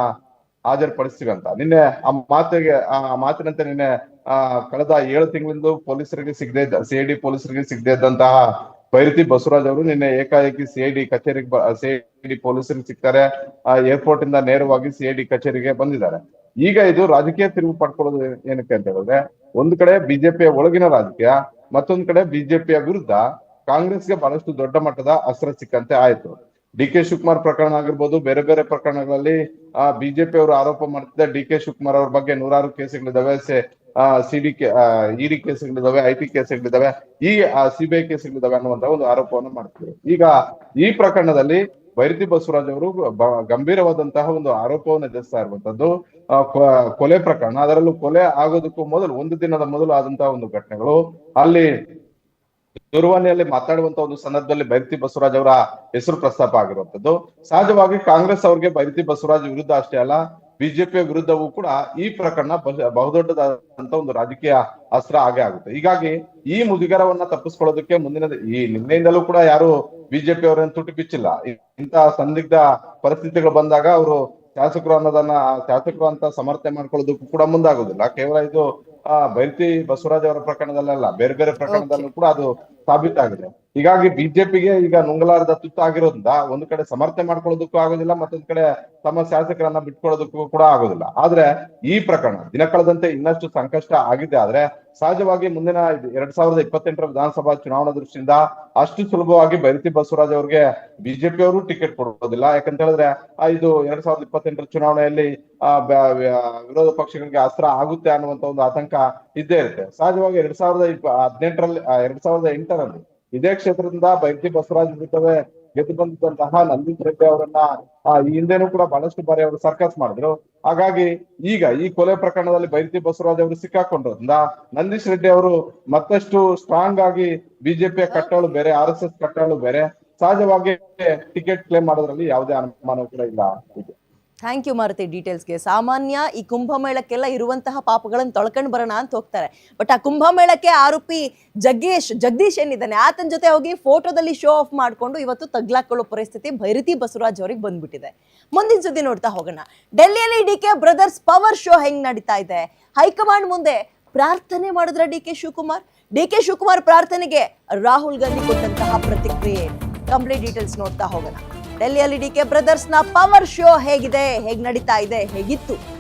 ಹಾಜರುಪಡಿಸ್ತೀವಿ ಅಂತ. ನಿನ್ನೆ ಆ ಮಾತಿಗೆ, ಆ ಮಾತಿನಂತೆ ನಿನ್ನೆ, ಆ, ಕಳೆದ ಏಳು ತಿಂಗಳಿಂದ ಪೊಲೀಸರಿಗೆ ಸಿಗದೆ ಇದ್ದ ಸಿಐಡಿ ಪೊಲೀಸರಿಗೆ ಸಿಗದೇ ಇದ್ದಂತಹ ಬೈರತಿ ಬಸವರಾಜ್ ಅವರು ನಿನ್ನೆ ಏಕಾಏಕಿ ಸಿಐಡಿ ಕಚೇರಿಗೆ ಸಿಐಡಿ ಪೊಲೀಸರಿಗೆ ಸಿಗ್ತಾರೆ. ಆ ಏರ್ಪೋರ್ಟ್ ಇಂದ ನೇರವಾಗಿ ಸಿಐಡಿ ಕಚೇರಿಗೆ ಬಂದಿದ್ದಾರೆ. ಈಗ ಇದು ರಾಜಕೀಯ ತಿರುವು ಪಡ್ಕೊಳ್ಳೋದು ಏನಕ್ಕೆ ಅಂತ ಹೇಳಿದ್ರೆ, ಒಂದು ಕಡೆ ಬಿಜೆಪಿಯ ಒಳಗಿನ ರಾಜಕೀಯ, ಮತ್ತೊಂದು ಕಡೆ ಬಿಜೆಪಿಯ ವಿರುದ್ಧ ಕಾಂಗ್ರೆಸ್ಗೆ ಬಹಳಷ್ಟು ದೊಡ್ಡ ಮಟ್ಟದ ಅಸ್ತ್ರ ಸಿಕ್ಕಂತೆ ಆಯ್ತು. ಡಿ ಕೆ ಶಿವಕುಮಾರ್ ಪ್ರಕರಣ ಆಗಿರ್ಬೋದು, ಬೇರೆ ಬೇರೆ ಪ್ರಕರಣಗಳಲ್ಲಿ, ಆ ಬಿಜೆಪಿ ಅವರು ಆರೋಪ ಮಾಡ್ತಿದ್ದ ಡಿ ಕೆ ಶಿವಕುಮಾರ್ ಅವ್ರ ಬಗ್ಗೆ ನೂರಾರು ಕೇಸುಗಳಿದಾವೆ ಸಿ ಡಿ ಕೆ ಇಡಿ ಕೇಸುಗಳಿದಾವೆ ಐ ಟಿ ಕೇಸುಗಳಿದಾವೆ ಈ ಸಿಬಿಐ ಕೇಸುಗಳಿದಾವೆ ಅನ್ನುವಂತ ಒಂದು ಆರೋಪವನ್ನು ಮಾಡ್ತಿದ್ರು ಈಗ ಈ ಪ್ರಕರಣದಲ್ಲಿ ಬೈರತಿ ಬಸವರಾಜ್ ಅವರು ಗಂಭೀರವಾದಂತಹ ಒಂದು ಆರೋಪವನ್ನು ಎದುರಿಸ್ತಾ ಇರುವಂತದ್ದು ಕೊಲೆ ಪ್ರಕರಣ. ಅದರಲ್ಲೂ ಕೊಲೆ ಆಗೋದಕ್ಕೂ ಮೊದಲು, ಒಂದು ದಿನದ ಮೊದಲು ಆದಂತಹ ಒಂದು ಘಟನೆಗಳು. ಅಲ್ಲಿ ದೂರವಾಣಿಯಲ್ಲಿ ಮಾತಾಡುವಂತ ಒಂದು ಸಂದರ್ಭದಲ್ಲಿ ಬೈರತಿ ಬಸವರಾಜ್ ಅವರ ಹೆಸರು ಪ್ರಸ್ತಾಪ ಆಗಿರುವಂತದ್ದು. ಸಹಜವಾಗಿ ಕಾಂಗ್ರೆಸ್ ಅವ್ರಿಗೆ ಬೈರತಿ ಬಸವರಾಜ್ ವಿರುದ್ಧ ಅಷ್ಟೇ ಅಲ್ಲ, ಬಿಜೆಪಿಯ ವಿರುದ್ಧವೂ ಕೂಡ ಈ ಪ್ರಕರಣ ಬಹುದೊಡ್ಡದಾದಂತ ಒಂದು ರಾಜಕೀಯ ಅಸ್ತ್ರ ಆಗೇ ಆಗುತ್ತೆ. ಹೀಗಾಗಿ ಈ ಮುಜುಗರವನ್ನ ತಪ್ಪಿಸ್ಕೊಳ್ಳೋದಕ್ಕೆ ಮುಂದಿನ, ಈ ನಿನ್ನೆಯಿಂದಲೂ ಕೂಡ ಯಾರು ಬಿಜೆಪಿ ಅವರನ್ನು ತುಟಿ ಬಿಚ್ಚಿಲ್ಲ. ಇಂತಹ ಸಂದಿಗ್ಧ ಪರಿಸ್ಥಿತಿಗಳು ಬಂದಾಗ ಅವರು ಶಾಸಕರು ಅನ್ನೋದನ್ನ, ಶಾಸಕರು ಅಂತ ಸಮರ್ಥನೆ ಮಾಡ್ಕೊಳ್ಳೋದಕ್ಕೂ ಕೂಡ ಮುಂದಾಗೋದಿಲ್ಲ ಕೇವಲ ಇದು ಆ ಬೈಂತಿ ಬಸವರಾಜ್ ಅವರ ಪ್ರಕರಣದಲ್ಲ ಬೇರೆ ಬೇರೆ ಪ್ರಕರಣದಲ್ಲೂ ಕೂಡ ಅದು ಸಾಬೀತಾಗಿದೆ. ಹೀಗಾಗಿ ಬಿಜೆಪಿಗೆ ಈಗ ನುಂಗಲಾರದ ತುತ್ತು ಆಗಿರೋದ್ರಿಂದ ಒಂದು ಕಡೆ ಸಮರ್ಥನೆ ಮಾಡ್ಕೊಳ್ಳೋದಕ್ಕೂ ಆಗೋದಿಲ್ಲ, ಮತ್ತೊಂದ್ ಕಡೆ ತಮ್ಮ ಶಾಸಕರನ್ನ ಬಿಟ್ಕೊಳ್ಳೋದಕ್ಕೂ ಕೂಡ ಆಗೋದಿಲ್ಲ. ಆದ್ರೆ ಈ ಪ್ರಕರಣ ದಿನ ಕಳೆದಂತೆ ಇನ್ನಷ್ಟು ಸಂಕಷ್ಟ ಆಗಿದೆ. ಆದ್ರೆ ಸಹಜವಾಗಿ ಮುಂದಿನ ಎರಡ್ ಸಾವಿರದ ಇಪ್ಪತ್ತೆಂಟರ ವಿಧಾನಸಭಾ ಚುನಾವಣಾ ದೃಷ್ಟಿಯಿಂದ ಅಷ್ಟು ಸುಲಭವಾಗಿ ಬೈರತಿ ಬಸವರಾಜ್ ಅವ್ರಿಗೆ ಬಿಜೆಪಿ ಅವರು ಟಿಕೆಟ್ ಕೊಡೋದಿಲ್ಲ. ಯಾಕಂತ ಹೇಳಿದ್ರೆ ಇದು ಎರಡ್ ಸಾವಿರದ ಇಪ್ಪತ್ತೆಂಟರ ಚುನಾವಣೆಯಲ್ಲಿ ವಿರೋಧ ಪಕ್ಷಗಳಿಗೆ ಅಸ್ತ್ರ ಆಗುತ್ತೆ ಅನ್ನುವಂತ ಒಂದು ಆತಂಕ ಇದ್ದೇ ಇರುತ್ತೆ. ಸಹಜವಾಗಿ ಎರಡ್ ಸಾವಿರದ ಇಪ್ಪ, ಹದಿನೆಂಟರಲ್ಲಿ ಎರಡ್ ಸಾವಿರದ ಎಂಟರಲ್ಲಿ ಇದೇ ಕ್ಷೇತ್ರದಿಂದ ಬೈರತಿ ಬಸವರಾಜ್ ಬಿಡ್ತವೆ ಗೆದ್ದು ಬಂದಿದ್ದಂತಹ ನಂದೀಶ್ ರೆಡ್ಡಿ ಅವರನ್ನ ಈ ಹಿಂದೆನೂ ಕೂಡ ಬಹಳಷ್ಟು ಬಾರಿ ಅವರು ಸರ್ಕಸ್ ಮಾಡಿದ್ರು. ಹಾಗಾಗಿ ಈಗ ಈ ಕೊಲೆ ಪ್ರಕರಣದಲ್ಲಿ ಬೈರತಿ ಬಸವರಾಜ್ ಅವರು ಸಿಕ್ಕಾಕೊಂಡ್ರಿಂದ ನಂದೀಶ್ ರೆಡ್ಡಿ ಅವರು ಮತ್ತಷ್ಟು ಸ್ಟ್ರಾಂಗ್ ಆಗಿ ಬಿಜೆಪಿಯ ಕಟ್ಟಾಳು ಬೇರೆ, ಆರ್ ಎಸ್ ಎಸ್ ಕಟ್ಟಾಳು ಬೇರೆ. ಸಹಜವಾಗಿ ಟಿಕೆಟ್ ಕ್ಲೇಮ್ ಮಾಡೋದ್ರಲ್ಲಿ ಯಾವುದೇ ಅನುಮಾನ ಕೂಡ ಇಲ್ಲ. ಥ್ಯಾಂಕ್ ಯು ಮಾರುತಿ ಡೀಟೇಲ್ಸ್ಗೆ. ಸಾಮಾನ್ಯ ಈ ಕುಂಭಮೇಳಕ್ಕೆಲ್ಲ ಇರುವಂತಹ ಪಾಪಗಳನ್ನು ತೊಳ್ಕೊಂಡು ಬರೋಣ ಅಂತ ಹೋಗ್ತಾರೆ. ಬಟ್ ಆ ಕುಂಭಮೇಳಕ್ಕೆ ಆರೋಪಿ ಜಗ್ಗೇಶ್, ಜಗದೀಶ್ ಏನಿದ್ದಾನೆ, ಆತನ ಜೊತೆ ಹೋಗಿ ಫೋಟೋದಲ್ಲಿ ಶೋ ಆಫ್ ಮಾಡಿಕೊಂಡು ಇವತ್ತು ತಗ್ಲಾಕೊಳ್ಳೋ ಪರಿಸ್ಥಿತಿ ಭೈರತಿ ಬಸವರಾಜ್ ಅವ್ರಿಗೆ ಬಂದ್ಬಿಟ್ಟಿದೆ. ಮುಂದಿನ ಸುದ್ದಿ ನೋಡ್ತಾ ಹೋಗೋಣ. ಡೆಲ್ಲಿಯಲ್ಲಿ D K brothers power show ಹೆಂಗ್ ನಡೀತಾ ಇದೆ? ಹೈಕಮಾಂಡ್ ಮುಂದೆ ಪ್ರಾರ್ಥನೆ ಮಾಡಿದ್ರ D K Shivakumar? D K Shivakumar ಪ್ರಾರ್ಥನೆಗೆ ರಾಹುಲ್ ಗಾಂಧಿ ಕೊಟ್ಟಂತಹ ಪ್ರತಿಕ್ರಿಯೆ. ಕಂಪ್ಲೀಟ್ ಡೀಟೇಲ್ಸ್ ನೋಡ್ತಾ ಹೋಗೋಣ. ಡೆಲ್ಲಿಯಲ್ಲಿ ಡಿ ಕೆ ಬ್ರದರ್ಸ್ನ ಪವರ್ ಶೋ ಹೇಗಿದೆ? ಹೇಗೆ ನಡೀತಾ ಇದೆ? ಹೇಗಿತ್ತು?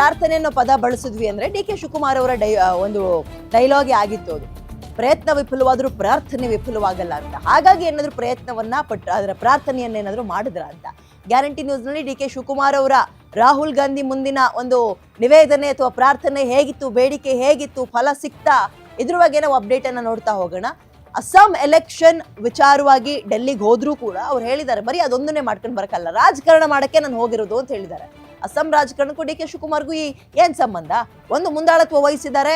ಪ್ರಾರ್ಥನೆ ಅನ್ನೋ ಪದ ಬಳಸಿದ್ವಿ ಅಂದ್ರೆ ಡಿ ಕೆ ಶಿವಕುಮಾರ್ ಅವರ ಡೈ ಒಂದು ಡೈಲಾಗ್ ಆಗಿತ್ತು ಅದು. ಪ್ರಯತ್ನ ವಿಫುಲವಾದ್ರೂ ಪ್ರಾರ್ಥನೆ ವಿಫಲವಾಗಲ್ಲ ಅಂತ. ಹಾಗಾಗಿ ಏನಾದ್ರು ಪ್ರಯತ್ನವನ್ನ ಪಟ್ಟು ಅದರ ಪ್ರಾರ್ಥನೆಯನ್ನ ಏನಾದ್ರು ಮಾಡಿದ್ರ ಅಂತ. ಗ್ಯಾರಂಟಿ ನ್ಯೂಸ್ನಲ್ಲಿ ಡಿ ಕೆ ಶಿವಕುಮಾರ್ ಅವರ ರಾಹುಲ್ ಗಾಂಧಿ ಮುಂದಿನ ಒಂದು ನಿವೇದನೆ ಅಥವಾ ಪ್ರಾರ್ಥನೆ ಹೇಗಿತ್ತು, ಬೇಡಿಕೆ ಹೇಗಿತ್ತು, ಫಲ ಸಿಕ್ತಾ, ಇದ್ರ ಬಗ್ಗೆ ನಾವು ಅಪ್ಡೇಟ್ ಅನ್ನ ನೋಡ್ತಾ ಹೋಗೋಣ. ಅಸ್ಸಾಂ ಎಲೆಕ್ಷನ್ ವಿಚಾರವಾಗಿ ಡೆಲ್ಲಿಗೆ ಹೋದ್ರೂ ಕೂಡ ಅವ್ರು ಹೇಳಿದ್ದಾರೆ, ಬರೀ ಅದೊಂದನ್ನೇ ಮಾಡ್ಕೊಂಡು ಬರಕಲ್ಲ ರಾಜಕಾರಣ ಮಾಡಕ್ಕೆ ನಾನು ಹೋಗಿರೋದು ಅಂತ ಹೇಳಿದ್ದಾರೆ. ಅಸ್ಸಾಂ ರಾಜಕಾರಣಕ್ಕೂ ಡಿ ಕೆ ಶಿವಕುಮಾರ್ಗೂ ಈ ಏನ್ ಸಂಬಂಧ? ಒಂದು ಮುಂದಾಳತ್ವ ವಹಿಸಿದ್ದಾರೆ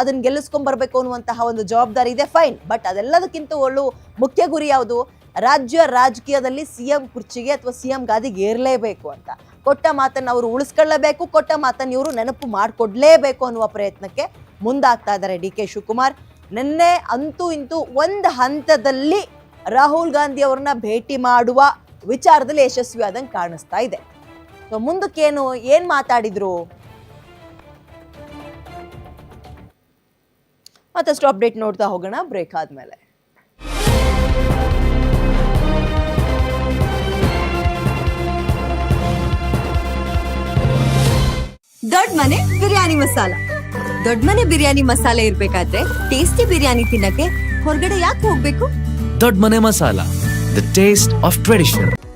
ಅದನ್ನ ಗೆಲ್ಲಿಸ್ಕೊಂಡ್ ಬರ್ಬೇಕು ಅನ್ನುವಂತಹ ಒಂದು ಜವಾಬ್ದಾರಿ ಇದೆ, ಫೈನ್. ಬಟ್ ಅದೆಲ್ಲದಕ್ಕಿಂತ ಒಳ್ಳು ಮುಖ್ಯ ಗುರಿ ಯಾವುದು? ರಾಜ್ಯ ರಾಜಕೀಯದಲ್ಲಿ ಸಿಎಂ ಕುರ್ಚಿಗೆ ಅಥವಾ ಸಿಎಂ ಗಾದಿಗೆ ಏರ್ಲೇಬೇಕು ಅಂತ. ಕೊಟ್ಟ ಮಾತನ್ನ ಅವರು ಉಳಿಸ್ಕೊಳ್ಳಲೇಬೇಕು ಕೊಟ್ಟ ಮಾತನ್ನ ಇವರು ನೆನಪು ಮಾಡಿಕೊಡ್ಲೇಬೇಕು ಅನ್ನುವ ಪ್ರಯತ್ನಕ್ಕೆ ಮುಂದಾಗ್ತಾ ಇದ್ದಾರೆ ಡಿ ಕೆ ಶಿವಕುಮಾರ್. ನಿನ್ನೆ ಅಂತೂ ಇಂತೂ ಒಂದು ಹಂತದಲ್ಲಿ ರಾಹುಲ್ ಗಾಂಧಿ ಅವ್ರನ್ನ ಭೇಟಿ ಮಾಡುವ ವಿಚಾರದಲ್ಲಿ ಯಶಸ್ವಿ ಆದಂಗೆ ಕಾಣಿಸ್ತಾ ಇದೆ. ಮುಂದಕ್ಕೇನು ಏನ್ ಮಾತಾಡಿದ್ರು? ಮತ್ತಷ್ಟು ಅಪ್ಡೇಟ್ ನೋಡ್ತಾ ಹೋಗೋಣ ಬ್ರೇಕ್ ಆದ್ಮೇಲೆ. ದೊಡ್ಡ ಮನೆ ಬಿರಿಯಾನಿ ಮಸಾಲ. ದೊಡ್ಡ ಮನೆ ಬಿರಿಯಾನಿ ಮಸಾಲೆ ಇರ್ಬೇಕಾದ್ರೆ ಟೇಸ್ಟಿ ಬಿರಿಯಾನಿ ತಿನ್ನಕ್ಕೆ ಹೊರಗಡೆ ಯಾಕೆ ಹೋಗ್ಬೇಕು? Dodda Mane Masala the taste of tradition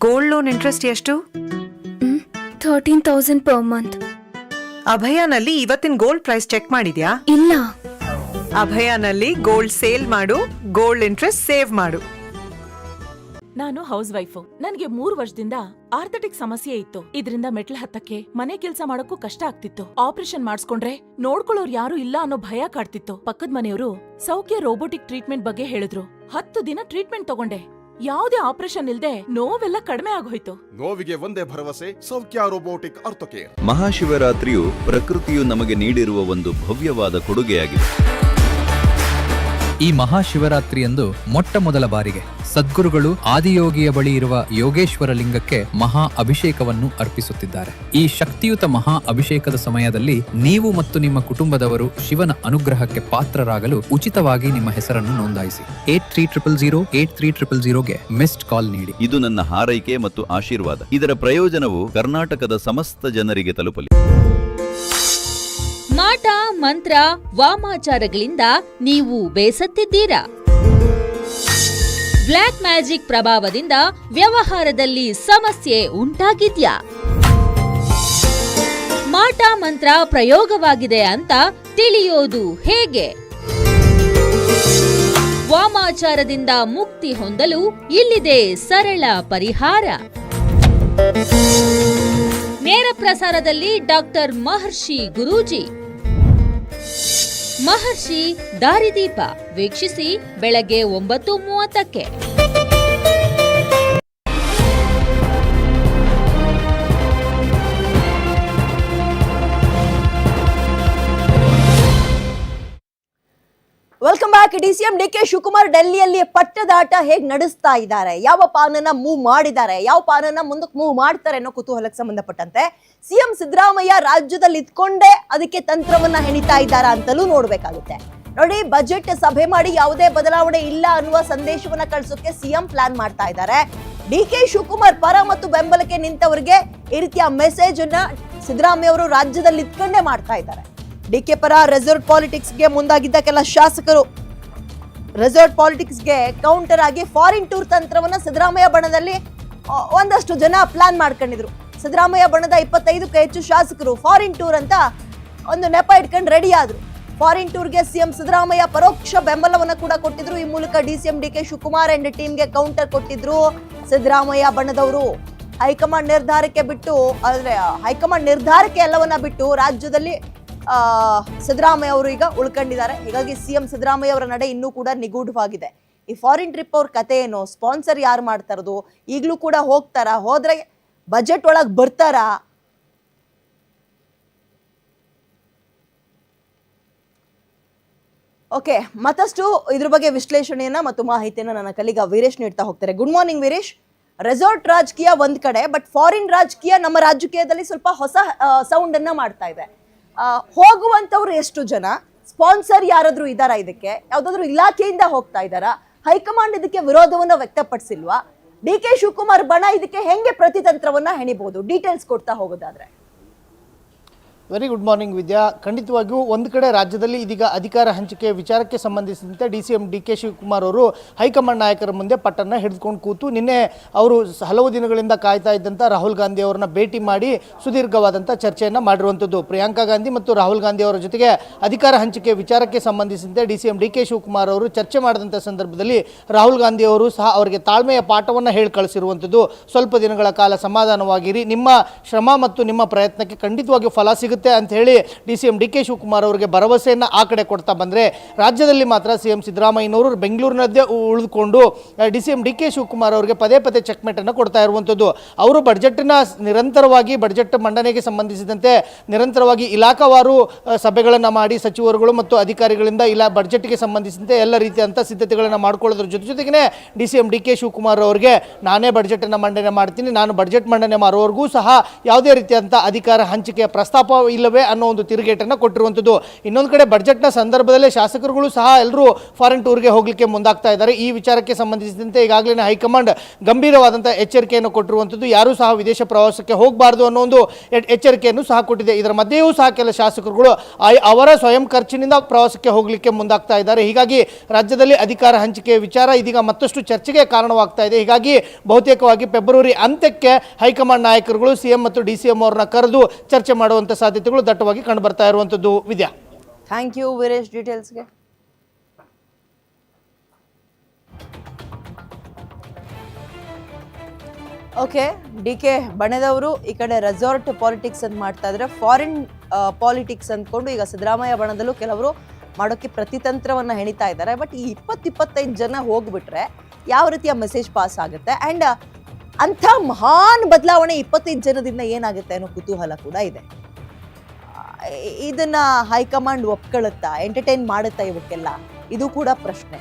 gold loan interest ಎಷ್ಟು? ಥರ್ಟೀನ್ ತೌಸಂಡ್ ಪರ್ ಮಂತ್ ಅಭಯನಲ್ಲಿ ಇವತ್ತಿನ ಗೋಲ್ಡ್ ಪ್ರೈಸ್ ಚೆಕ್ ಮಾಡಿದ್ಯಾ? ಇಲ್ಲ. ಅಭಯಾನಲ್ಲಿ ಗೋಲ್ಡ್ ಸೇಲ್ ಮಾಡು ಗೋಲ್ಡ್ ಇಂಟ್ರೆಸ್ಟ್ ಸೇವ್ ಮಾಡು. ನಾನು ಹೌಸ್ ವೈಫು ನನಗೆ ಮೂರು ವರ್ಷದಿಂದ ಆರ್ಥೆಟಿಕ್ ಸಮಸ್ಯೆ ಇತ್ತು. ಇದರಿಂದ ಮೆಟ್ಲ ಹತ್ತಕ್ಕೆ ಮನೆ ಕೆಲಸ ಮಾಡೋಕ್ಕೂ ಕಷ್ಟ ಆಗ್ತಿತ್ತು. ಆಪರೇಷನ್ ಮಾಡಿಸ್ಕೊಂಡ್ರೆ ನೋಡ್ಕೊಳ್ಳೋರು ಯಾರು ಇಲ್ಲ ಅನ್ನೋ ಭಯ ಕಾಡ್ತಿತ್ತು. ಪಕ್ಕದ ಮನೆಯವರು ಸೌಖ್ಯ ರೋಬೋಟಿಕ್ ಟ್ರೀಟ್ಮೆಂಟ್ ಬಗ್ಗೆ ಹೇಳಿದ್ರು. ಹತ್ತು ದಿನ ಟ್ರೀಟ್ಮೆಂಟ್ ತಗೊಂಡೆ. ಯಾವ್ದೇ ಆಪರೇಷನ್ ಇಲ್ದೆ ನೋವೆಲ್ಲ ಕಡಿಮೆ ಆಗೋಯ್ತು. ನೋವಿಗೆ ಒಂದೇ ಭರವಸೆ ಸೌಖ್ಯ ರೋಬೋಟಿಕ್ ಅರ್ಥಕೇರ್ ಮಹಾಶಿವರಾತ್ರಿಯು ಪ್ರಕೃತಿಯು ನಮಗೆ ನೀಡಿರುವ ಒಂದು ಭವ್ಯವಾದ ಕೊಡುಗೆಯಾಗಿದೆ. ಈ ಮಹಾಶಿವರಾತ್ರಿಯಂದು ಮೊಟ್ಟ ಮೊದಲ ಬಾರಿಗೆ ಸದ್ಗುರುಗಳು ಆದಿಯೋಗಿಯ ಬಳಿ ಇರುವ ಯೋಗೇಶ್ವರ ಲಿಂಗಕ್ಕೆ ಮಹಾ ಅಭಿಷೇಕವನ್ನು ಅರ್ಪಿಸುತ್ತಿದ್ದಾರೆ. ಈ ಶಕ್ತಿಯುತ ಮಹಾ ಅಭಿಷೇಕದ ಸಮಯದಲ್ಲಿ ನೀವು ಮತ್ತು ನಿಮ್ಮ ಕುಟುಂಬದವರು ಶಿವನ ಅನುಗ್ರಹಕ್ಕೆ ಪಾತ್ರರಾಗಲು ಉಚಿತವಾಗಿ ನಿಮ್ಮ ಹೆಸರನ್ನು ನೋಂದಾಯಿಸಿ. Eight three triple zero, eight three triple ಜೀರೋಗೆ missed call ನೀಡಿ. ಇದು ನನ್ನ ಹಾರೈಕೆ ಮತ್ತು ಆಶೀರ್ವಾದ. ಇದರ ಪ್ರಯೋಜನವು ಕರ್ನಾಟಕದ ಸಮಸ್ತ ಜನರಿಗೆ ತಲುಪಲಿ. ಮಾಟ, ಮಂತ್ರ, ವಾಮಾಚಾರಗಳಿಂದ ನೀವು ಬೇಸತ್ತಿದ್ದೀರಾ? ಬ್ಲ್ಯಾಕ್ ಮ್ಯಾಜಿಕ್ ಪ್ರಭಾವದಿಂದ ವ್ಯವಹಾರದಲ್ಲಿ ಸಮಸ್ಯೆ ಉಂಟಾಗಿದ್ಯಾ? ಮಾಟ, ಮಂತ್ರ ಪ್ರಯೋಗವಾಗಿದೆ ಅಂತ ತಿಳಿಯೋದು ಹೇಗೆ? ವಾಮಾಚಾರದಿಂದ ಮುಕ್ತಿ ಹೊಂದಲು ಇಲ್ಲಿದೆ ಸರಳ ಪರಿಹಾರ. ನೇರ ಪ್ರಸಾರದಲ್ಲಿ ಡಾಕ್ಟರ್ ಮಹರ್ಷಿ ಗುರೂಜಿ. ಮಹರ್ಷಿ ದಾರಿದೀಪ ವೀಕ್ಷಿಸಿ ಬೆಳಗ್ಗೆ ಒಂಬತ್ತು ಮೂವತ್ತಕ್ಕೆ. Welcome back D C M D K Shivakumar ಡೆಲ್ಲಿಯಲ್ಲಿ ಪಟ್ಟದಾಟ ಹೇಗೆ ನಡೆಸ್ತಾ ಇದ್ದಾರೆ? ಯಾವ ಪಾನನ್ನ ಮೂವ್ ಮಾಡಿದ್ದಾರೆ? ಯಾವ ಪಾನನ್ನ ಮುಂದಕ್ಕೆ ಮೂವ್ ಮಾಡ್ತಾರೆ ಅನ್ನೋ ಕುತೂಹಲಕ್ಕೆ ಸಂಬಂಧಪಟ್ಟಂತೆ ಸಿಎಂ ಸಿದ್ದರಾಮಯ್ಯ ರಾಜ್ಯದಲ್ಲಿ ಇದ್ಕೊಂಡೇ ಅದಕ್ಕೆ ತಂತ್ರವನ್ನ ಹೆಣಿತಾ ಇದ್ದಾರಾ ಅಂತಲೂ ನೋಡ್ಬೇಕಾಗುತ್ತೆ. ನೋಡಿ ಬಜೆಟ್ ಸಭೆ ಮಾಡಿ ಯಾವುದೇ ಬದಲಾವಣೆ ಇಲ್ಲ ಅನ್ನುವ ಸಂದೇಶವನ್ನ ಕಳಿಸೋಕೆ ಸಿಎಂ ಪ್ಲಾನ್ ಮಾಡ್ತಾ ಇದ್ದಾರೆ. ಡಿ ಕೆ ಶಿವಕುಮಾರ್ ಪರ ಮತ್ತು ಬೆಂಬಲಕ್ಕೆ ನಿಂತವರಿಗೆ ಈ ರೀತಿಯ ಮೆಸೇಜ್ ಅನ್ನ ಸಿದ್ದರಾಮಯ್ಯ ಅವರು ರಾಜ್ಯದಲ್ಲಿ ಇದ್ಕೊಂಡೇ ಮಾಡ್ತಾ ಇದ್ದಾರೆ. ಡಿ ಕೆ ಪರ ರೆಸಾರ್ಟ್ ಪಾಲಿಟಿಕ್ಸ್ಗೆ ಮುಂದಾಗಿದ್ದ ಕೆಲ ಶಾಸಕರು. ರೆಸಾರ್ಟ್ ಪಾಲಿಟಿಕ್ಸ್ಗೆ ಕೌಂಟರ್ ಆಗಿ ಫಾರಿನ್ ಟೂರ್ ತಂತ್ರವನ್ನ ಸಿದ್ದರಾಮಯ್ಯ ಬಣದಲ್ಲಿ ಒಂದಷ್ಟು ಜನ ಪ್ಲಾನ್ ಮಾಡ್ಕೊಂಡಿದ್ರು. ಸಿದ್ದರಾಮಯ್ಯ ಬಣದ ಇಪ್ಪತ್ತೈದಕ್ಕೂ ಹೆಚ್ಚು ಶಾಸಕರು ಫಾರಿನ್ ಟೂರ್ ಅಂತ ಒಂದು ನೆಪ ಇಟ್ಕೊಂಡು ರೆಡಿ ಆದ್ರು. ಫಾರಿನ್ ಟೂರ್ಗೆ ಸಿಎಂ ಸಿದ್ದರಾಮಯ್ಯ ಪರೋಕ್ಷ ಬೆಂಬಲವನ್ನು ಕೂಡ ಕೊಟ್ಟಿದ್ರು. ಈ ಮೂಲಕ D C M D K Shivakumar and ಟೀಮ್ಗೆ ಕೌಂಟರ್ ಕೊಟ್ಟಿದ್ರು ಸಿದ್ದರಾಮಯ್ಯ ಬಣದವರು. ಹೈಕಮಾಂಡ್ ನಿರ್ಧಾರಕ್ಕೆ ಬಿಟ್ಟು ಅಂದ್ರೆ ಹೈಕಮಾಂಡ್ ನಿರ್ಧಾರಕ್ಕೆ ಎಲ್ಲವನ್ನ ಬಿಟ್ಟು ರಾಜ್ಯದಲ್ಲಿ ಸಿದ್ದರಾಮಯ್ಯ ಅವರು ಈಗ ಉಳ್ಕೊಂಡಿದ್ದಾರೆ. ಹೀಗಾಗಿ ಸಿಎಂ ಸಿದ್ದರಾಮಯ್ಯ ಅವರ ನಡೆ ಇನ್ನೂ ಕೂಡ ನಿಗೂಢವಾಗಿದೆ. ಈ ಫಾರಿನ್ ಟ್ರಿಪ್ ಅವ್ರ ಕತೆ ಏನು ಸ್ಪಾನ್ಸರ್ ಯಾರು ಮಾಡ್ತಾರದು ಈಗಲೂ ಕೂಡ ಹೋಗ್ತಾರಾ? ಹೋದ್ರೆ ಬಜೆಟ್ ಒಳಗೆ ಬರ್ತಾರಾ? ಓಕೆ ಮತ್ತಷ್ಟು ಇದ್ರ ಬಗ್ಗೆ ವಿಶ್ಲೇಷಣೆಯನ್ನ ಮತ್ತು ಮಾಹಿತಿಯನ್ನ ನನ್ನ ಕಲಿಗ ವೀರೇಶ್ ನೀಡ್ತಾ ಹೋಗ್ತಾರೆ. Good morning Veeresh. ರೆಸಾರ್ಟ್ ರಾಜಕೀಯ ಒಂದ್ ಕಡೆ ಬಟ್ ಫಾರಿನ್ ರಾಜಕೀಯ ನಮ್ಮ ರಾಜಕೀಯದಲ್ಲಿ ಸ್ವಲ್ಪ ಹೊಸ ಸೌಂಡ್ ಅನ್ನ ಮಾಡ್ತಾ ಇದೆ. ಆ, ಹೋಗುವಂತವ್ರು ಎಷ್ಟು ಜನ? ಸ್ಪಾನ್ಸರ್ ಯಾರಾದರೂ ಇದ್ದಾರಾ ಇದಕ್ಕೆ? ಯಾವುದಾದ್ರೂ ಇಲಾಖೆಯಿಂದ ಹೋಗ್ತಾ ಇದ್ದಾರಾ ಹೈಕಮಾಂಡ್ ಇದಕ್ಕೆ ವಿರೋಧವನ್ನು ವ್ಯಕ್ತಪಡಿಸಿಲ್ವಾ? ಡಿ ಕೆ ಶಿವಕುಮಾರ್ ಬಣ ಇದಕ್ಕೆ ಹೆಂಗೆ ಪ್ರತಿತಂತ್ರವನ್ನು ಹೆಣಿಬಹುದು ಡೀಟೇಲ್ಸ್ ಕೊಡ್ತಾ ಹೋಗೋದಾದ್ರೆ. Very good morning Vidya. ಖಂಡಿತವಾಗಿಯೂ ಒಂದು ಕಡೆ ರಾಜ್ಯದಲ್ಲಿ ಇದೀಗ ಅಧಿಕಾರ ಹಂಚಿಕೆ ವಿಚಾರಕ್ಕೆ ಸಂಬಂಧಿಸಿದಂತೆ D C M D K Shivakumar ಅವರು ಹೈಕಮಾಂಡ್ ನಾಯಕರ ಮುಂದೆ ಪಟ್ಟನ್ನು ಹಿಡಿದುಕೊಂಡು ಕೂತು ನಿನ್ನೆ ಅವರು ಹಲವು ದಿನಗಳಿಂದ ಕಾಯ್ತಾ ಇದ್ದಂಥ ರಾಹುಲ್ ಗಾಂಧಿ ಅವರನ್ನ ಭೇಟಿ ಮಾಡಿ ಸುದೀರ್ಘವಾದಂಥ ಚರ್ಚೆಯನ್ನು ಮಾಡಿರುವಂಥದ್ದು ಪ್ರಿಯಾಂಕಾ ಗಾಂಧಿ ಮತ್ತು ರಾಹುಲ್ ಗಾಂಧಿ ಅವರ ಜೊತೆಗೆ ಅಧಿಕಾರ ಹಂಚಿಕೆ ವಿಚಾರಕ್ಕೆ ಸಂಬಂಧಿಸಿದಂತೆ D C M D K Shivakumar ಅವರು ಚರ್ಚೆ ಮಾಡಿದಂಥ ಸಂದರ್ಭದಲ್ಲಿ ರಾಹುಲ್ ಗಾಂಧಿ ಅವರು ಸಹ ಅವರಿಗೆ ತಾಳ್ಮೆಯ ಪಾಠವನ್ನು ಹೇಳಿ ಕಳಿಸಿರುವಂಥದ್ದು ಸ್ವಲ್ಪ ದಿನಗಳ ಕಾಲ ಸಮಾಧಾನವಾಗಿರಿ. ನಿಮ್ಮ ಶ್ರಮ ಮತ್ತು ನಿಮ್ಮ ಪ್ರಯತ್ನಕ್ಕೆ ಖಂಡಿತವಾಗಿಯೂ ಫಲ ಸಿಗುತ್ತೆ. ಅಂತ ಹೇಳಿ D C M D K Shivakumar ಅವರಿಗೆ ಭರವಸೆಯನ್ನು ಆ ಕಡೆ ಕೊಡ್ತಾ ಬಂದರೆ ರಾಜ್ಯದಲ್ಲಿ ಮಾತ್ರ ಸಿ ಎಂ ಸಿದ್ದರಾಮಯ್ಯನವರು ಬೆಂಗಳೂರಿನದ್ದೇ ಉಳಿದುಕೊಂಡು D C M D K Shivakumar ಅವರಿಗೆ ಪದೇ ಪದೇ ಚೆಕ್ಮೇಟನ್ನು ಕೊಡ್ತಾ ಇರುವಂಥದ್ದು ಅವರು ಬಡ್ಜೆಟ್ನ ನಿರಂತರವಾಗಿ ಬಡ್ಜೆಟ್ ಮಂಡನೆಗೆ ಸಂಬಂಧಿಸಿದಂತೆ ನಿರಂತರವಾಗಿ ಇಲಾಖಾವಾರು ಸಭೆಗಳನ್ನು ಮಾಡಿ ಸಚಿವರುಗಳು ಮತ್ತು ಅಧಿಕಾರಿಗಳಿಂದ ಇಲ್ಲ ಬಡ್ಜೆಟ್ಗೆ ಸಂಬಂಧಿಸಿದಂತೆ ಎಲ್ಲ ರೀತಿಯಂಥ ಸಿದ್ಧತೆಗಳನ್ನು ಮಾಡ್ಕೊಳ್ಳೋದ್ರ ಜೊತೆ ಜೊತೆಗೆ D C M D K Shivakumar ಅವರಿಗೆ ನಾನೇ ಬಡ್ಜೆಟನ್ನು ಮಂಡನೆ ಮಾಡ್ತೀನಿ. ನಾನು ಬಡ್ಜೆಟ್ ಮಂಡನೆ ಮಾಡುವವರೆಗೂ ಸಹ ಯಾವುದೇ ರೀತಿಯಂಥ ಅಧಿಕಾರ ಹಂಚಿಕೆಯ ಪ್ರಸ್ತಾಪ ಇಲ್ಲವೇ ಅನ್ನೋ ಒಂದು ತಿರುಗೇಟನ್ನು ಕೊಟ್ಟಿರುವಂಥದ್ದು. ಇನ್ನೊಂದು ಕಡೆ ಬಡ್ಜೆಟ್ನ ಸಂದರ್ಭದಲ್ಲೇ ಶಾಸಕರುಗಳು ಸಹ ಎಲ್ಲರೂ ಫಾರಿನ್ ಟೂರ್ಗೆ ಹೋಗಲಿಕ್ಕೆ ಮುಂದಾಗ್ತಾ ಇದ್ದಾರೆ. ಈ ವಿಚಾರಕ್ಕೆ ಸಂಬಂಧಿಸಿದಂತೆ ಈಗಾಗಲೇ ಹೈಕಮಾಂಡ್ ಗಂಭೀರವಾದಂಥ ಎಚ್ಚರಿಕೆಯನ್ನು ಕೊಟ್ಟಿರುವಂಥದ್ದು. ಯಾರೂ ಸಹ ವಿದೇಶ ಪ್ರವಾಸಕ್ಕೆ ಹೋಗಬಾರ್ದು ಅನ್ನೋ ಒಂದು ಎಚ್ಚರಿಕೆಯನ್ನು ಸಹ ಕೊಟ್ಟಿದೆ. ಇದರ ಮಧ್ಯೆಯೂ ಸಹ ಕೆಲ ಶಾಸಕರುಗಳು ಅವರ ಸ್ವಯಂ ಖರ್ಚಿನಿಂದ ಪ್ರವಾಸಕ್ಕೆ ಹೋಗಲಿಕ್ಕೆ ಮುಂದಾಗ್ತಾ ಇದ್ದಾರೆ. ಹೀಗಾಗಿ ರಾಜ್ಯದಲ್ಲಿ ಅಧಿಕಾರ ಹಂಚಿಕೆ ವಿಚಾರ ಇದೀಗ ಮತ್ತಷ್ಟು ಚರ್ಚೆಗೆ ಕಾರಣವಾಗ್ತಾ ಇದೆ. ಹೀಗಾಗಿ ಬಹುತೇಕವಾಗಿ ಫೆಬ್ರವರಿ ಅಂತ್ಯಕ್ಕೆ ಹೈಕಮಾಂಡ್ ನಾಯಕರುಗಳು ಸಿಎಂ ಮತ್ತು ಡಿ ಸಿ ಅವರನ್ನ ಕರೆದು ಚರ್ಚೆ ಮಾಡುವಂಥ ಸಾಧ್ಯತೆಗಳು ದಟ್ಟವಾಗಿ ಕಂಡು ಬರ್ತಾ ಇರುವಂಥದ್ದು ವಿದ್ಯಾ ಥ್ಯಾಂಕ್ ಯು ವೀರೇಶ್ ಡೀಟೇಲ್ಸ್ಗೆ ಓಕೆ ಡಿ ಕೆ ಬಣದವರು ಈ ಕಡೆ ರೆಸಾರ್ಟ್ ಪಾಲಿಟಿಕ್ಸ್ ಅಂತ ಮಾಡ್ತಾ ಇದ್ರೆ ಫಾರಿನ್ ಪಾಲಿಟಿಕ್ಸ್ ಅಂದ್ಕೊಂಡು ಈಗ ಸಿದ್ದರಾಮಯ್ಯ ಬಣದಲ್ಲೂ ಕೆಲವರು ಮಾಡೋಕ್ಕೆ ಪ್ರತಿತಂತ್ರವನ್ನು ಹೆಣಿತಾ ಇದ್ದಾರೆ. ಬಟ್ ಈ ಇಪ್ಪತ್ತು ಇಪ್ಪತ್ತೈದು ಜನ ಹೋಗ್ಬಿಟ್ರೆ ಯಾವ ರೀತಿಯ ಮೆಸೇಜ್ ಪಾಸ್ ಆಗುತ್ತೆ? ಆ್ಯಂಡ್ ಅಂಥ ಮಹಾನ್ ಬದಲಾವಣೆ ಇಪ್ಪತ್ತೈದು ಜನದಿಂದ ಏನಾಗುತ್ತೆ ಅನ್ನೋ ಕುತೂಹಲ ಕೂಡ ಇದೆ. ಇದನ್ನ ಹೈಕಮಾಂಡ್ ಒಪ್ಕೊಳ್ಳುತ್ತಾ ಎಂಟರ್ಟೈನ್ ಮಾಡುತ್ತಾ ಇವಕ್ಕೆಲ್ಲ? ಇದು ಕೂಡ ಪ್ರಶ್ನೆ.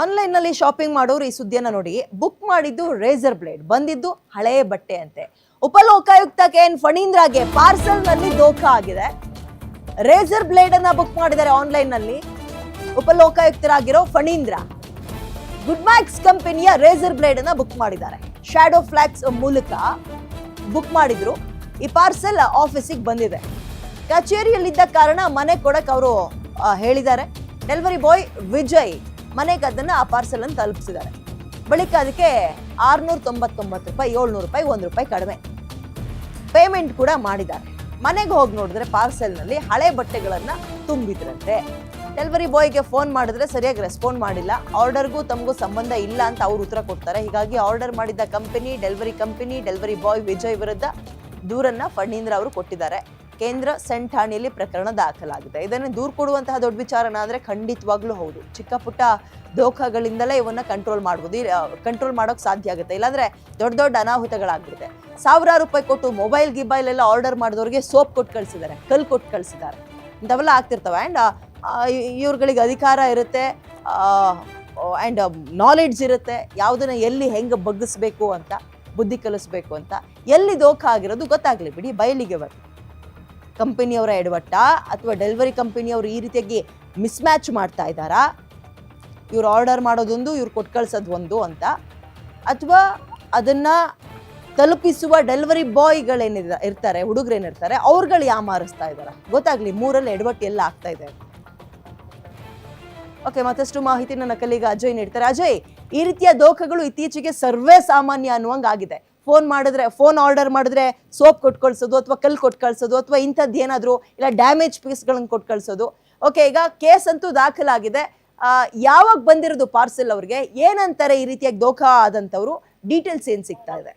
ಆನ್ಲೈನ್ನಲ್ಲಿ ಶಾಪಿಂಗ್ ಮಾಡೋರು ಈ ಸುದ್ದಿಯನ್ನ ನೋಡಿ ಬುಕ್ ಮಾಡಿದ್ದು ರೇಸರ್ ಬ್ಲೇಡ್ ಬಂದಿದ್ದು ಹಳೆಯ ಬಟ್ಟೆ ಅಂತೆ. ಉಪಲೋಕಾಯುಕ್ತ ಕೆ ಎನ್ ಫಣೀಂದ್ರಾಗೆ ಪಾರ್ಸಲ್ನಲ್ಲಿ ದೋಖ ಆಗಿದೆ. ರೇಜರ್ ಬ್ಲೇಡ್ ಅನ್ನ ಬುಕ್ ಮಾಡಿದ್ದಾರೆ ಆನ್ಲೈನ್ನಲ್ಲಿ ಉಪಲೋಕಾಯುಕ್ತರಾಗಿರೋ ಫಣೀಂದ್ರ. ಗುಡ್ ಮ್ಯಾಕ್ಸ್ ಕಂಪನಿಯ ರೇಸರ್ ಬ್ಲೇಡ್ ಅನ್ನ ಬುಕ್ ಮಾಡಿದ್ದಾರೆ. ಶ್ಯಾಡೋ ಫ್ಲಾಕ್ಸ್ ಮೂಲಕ ಬುಕ್ ಮಾಡಿದ್ರು. ಈ ಪಾರ್ಸೆಲ್ ಆಫೀಸಿಗೆ ಬಂದಿದೆ. ಕಚೇರಿಯಲ್ಲಿದ್ದ ಕಾರಣ ಮನೆ ಕೊಡಕ್ ಅವರು ಹೇಳಿದ್ದಾರೆ. ಡೆಲಿವರಿ ಬಾಯ್ ವಿಜಯ್ ಮನೆಗೆ ಅದನ್ನ ಆ ಪಾರ್ಸೆಲ್ ಅನ್ನು ತಲುಪಿಸಿದ್ದಾರೆ. ಬಳಿಕ ಅದಕ್ಕೆ ಆರ್ನೂರ ತೊಂಬತ್ತೊಂಬತ್ತು ರೂಪಾಯಿ, ಏಳ್ನೂರು ರೂಪಾಯಿ, ಒಂದು ರೂಪಾಯಿ ಕಡಿಮೆ ಪೇಮೆಂಟ್ ಕೂಡ ಮಾಡಿದ್ದಾರೆ. ಮನೆಗೆ ಹೋಗಿ ನೋಡಿದ್ರೆ ಪಾರ್ಸೆಲ್ನಲ್ಲಿ ಹಳೆ ಬಟ್ಟೆಗಳನ್ನು ತುಂಬಿದ್ರಂತೆ. ಡೆಲಿವರಿ ಬಾಯ್ಗೆ ಫೋನ್ ಮಾಡಿದ್ರೆ ಸರಿಯಾಗಿ ರೆಸ್ಪಾಂಡ್ ಮಾಡಿಲ್ಲ. ಆರ್ಡರ್ಗೂ ತಮಗೂ ಸಂಬಂಧ ಇಲ್ಲ ಅಂತ ಅವ್ರು ಉತ್ತರ ಕೊಡ್ತಾರೆ. ಹೀಗಾಗಿ ಆರ್ಡರ್ ಮಾಡಿದ್ದ company delivery company delivery boy Vijay ವಿರುದ್ಧ ದೂರನ್ನ ಫಣೀಂದ್ರ ಅವರು ಕೊಟ್ಟಿದ್ದಾರೆ. ಕೇಂದ್ರ ಸೆಂಟ್ ಠಾಣೆಯಲ್ಲಿ ಪ್ರಕರಣ ದಾಖಲಾಗಿದೆ. ಇದನ್ನು ದೂರು ಕೊಡುವಂತಹ ದೊಡ್ಡ ವಿಚಾರನ ಆದರೆ ಖಂಡಿತವಾಗ್ಲೂ ಹೌದು. ಚಿಕ್ಕ ಪುಟ್ಟ ದೋಖಗಳಿಂದಲೇ ಇವನ್ನ ಕಂಟ್ರೋಲ್ ಮಾಡ್ಬೋದು. ಕಂಟ್ರೋಲ್ ಮಾಡೋಕೆ ಸಾಧ್ಯ ಆಗುತ್ತೆ. ಇಲ್ಲಾಂದರೆ ದೊಡ್ಡ ದೊಡ್ಡ ಅನಾಹುತಗಳಾಗ್ಬಿಡುತ್ತೆ. ಸಾವಿರಾರು ರೂಪಾಯಿ ಕೊಟ್ಟು ಮೊಬೈಲ್ ಗಿಬೈಲ್ ಎಲ್ಲ ಆರ್ಡರ್ ಮಾಡಿದವ್ರಿಗೆ ಸೋಪ್ ಕೊಟ್ಟು ಕಳಿಸಿದ್ದಾರೆ. ಕಲ್ ಕೊಟ್ಟು ಕಳಿಸಿದ್ದಾರೆ. ಇಂಥವೆಲ್ಲ ಆಗ್ತಿರ್ತವೆ. ಆ್ಯಂಡ್ ಇವ್ರುಗಳಿಗೆ ಅಧಿಕಾರ ಇರುತ್ತೆ ಆ್ಯಂಡ್ ನಾಲೆಡ್ಜ್ ಇರುತ್ತೆ, ಯಾವುದನ್ನ ಎಲ್ಲಿ ಹೆಂಗೆ ಬಗ್ಗಿಸ್ಬೇಕು ಅಂತ, ಬುದ್ಧಿ ಕಲಿಸ್ಬೇಕು ಅಂತ, ಎಲ್ಲಿ ದೋಖ ಆಗಿರೋದು ಗೊತ್ತಾಗ್ಲಿ ಬಿಡಿ, ಬಯಲಿಗೆ ಬರಲಿ ಕಂಪನಿಯವರ ಎಡವಟ್ಟ ಅಥವಾ ಡೆಲಿವರಿ ಕಂಪನಿಯವರು ಈ ರೀತಿಯಾಗಿ ಮಿಸ್ಮ್ಯಾಚ್ ಮಾಡ್ತಾ ಇದ್ದಾರಾ? ಇವ್ರು ಆರ್ಡರ್ ಮಾಡೋದೊಂದು, ಇವ್ರು ಕೊಟ್ಟು ಕಳ್ಸೋದು ಒಂದು ಅಂತ. ಅಥವಾ ಅದನ್ನ ತಲುಪಿಸುವ ಡೆಲಿವರಿ ಬಾಯ್ಗಳೇನಿದ, ಇರ್ತಾರೆ, ಹುಡುಗರೇನಿರ್ತಾರೆ, ಅವ್ರುಗಳು ಯಾಮಾರಿಸ್ತಾ ಇದ್ದಾರೆ? ಗೊತ್ತಾಗ್ಲಿ ಮೂರಲ್ಲಿ ಎಡವಟ್ಟು ಎಲ್ಲ ಆಗ್ತಾ ಇದೆ ಓಕೆ, ಮತ್ತಷ್ಟು ಮಾಹಿತಿ ನನ್ನ ಕಲಿಗ ಅಜಯ್ ನೀಡ್ತಾರೆ. ಅಜಯ್, ಈ ರೀತಿಯ ದೋಖಗಳು ಇತ್ತೀಚೆಗೆ ಸರ್ವೇ ಸಾಮಾನ್ಯ ಅನ್ನುವಂಗ್ ಆಗಿದೆ ಫೋನ್ ಮಾಡಿದ್ರೆ, ಫೋನ್ ಆರ್ಡರ್ ಮಾಡಿದ್ರೆ ಸೋಪ್ ಕೊಟ್ಟು ಕಳ್ಸೋದು ಅಥವಾ ಕಲ್ ಕೊಟ್ಟು ಕಳ್ಸೋದು ಅಥವಾ ಇಂಥದ್ದು ಏನಾದರೂ, ಇಲ್ಲ ಡ್ಯಾಮೇಜ್ ಪೀಸ್ಗಳನ್ನ ಕೊಟ್ಟು ಕಳ್ಸೋದು ಓಕೆ, ಈಗ ಕೇಸ್ ಅಂತೂ ದಾಖಲಾಗಿದೆ. ಯಾವಾಗ ಬಂದಿರೋದು ಪಾರ್ಸೆಲ್ ಅವ್ರಿಗೆ? ಏನಂತಾರೆ ಈ ರೀತಿಯಾಗಿ ದೋಖ ಆದಂಥವ್ರು? ಡೀಟೇಲ್ಸ್ ಏನು ಸಿಗ್ತಾ ಇದೆ?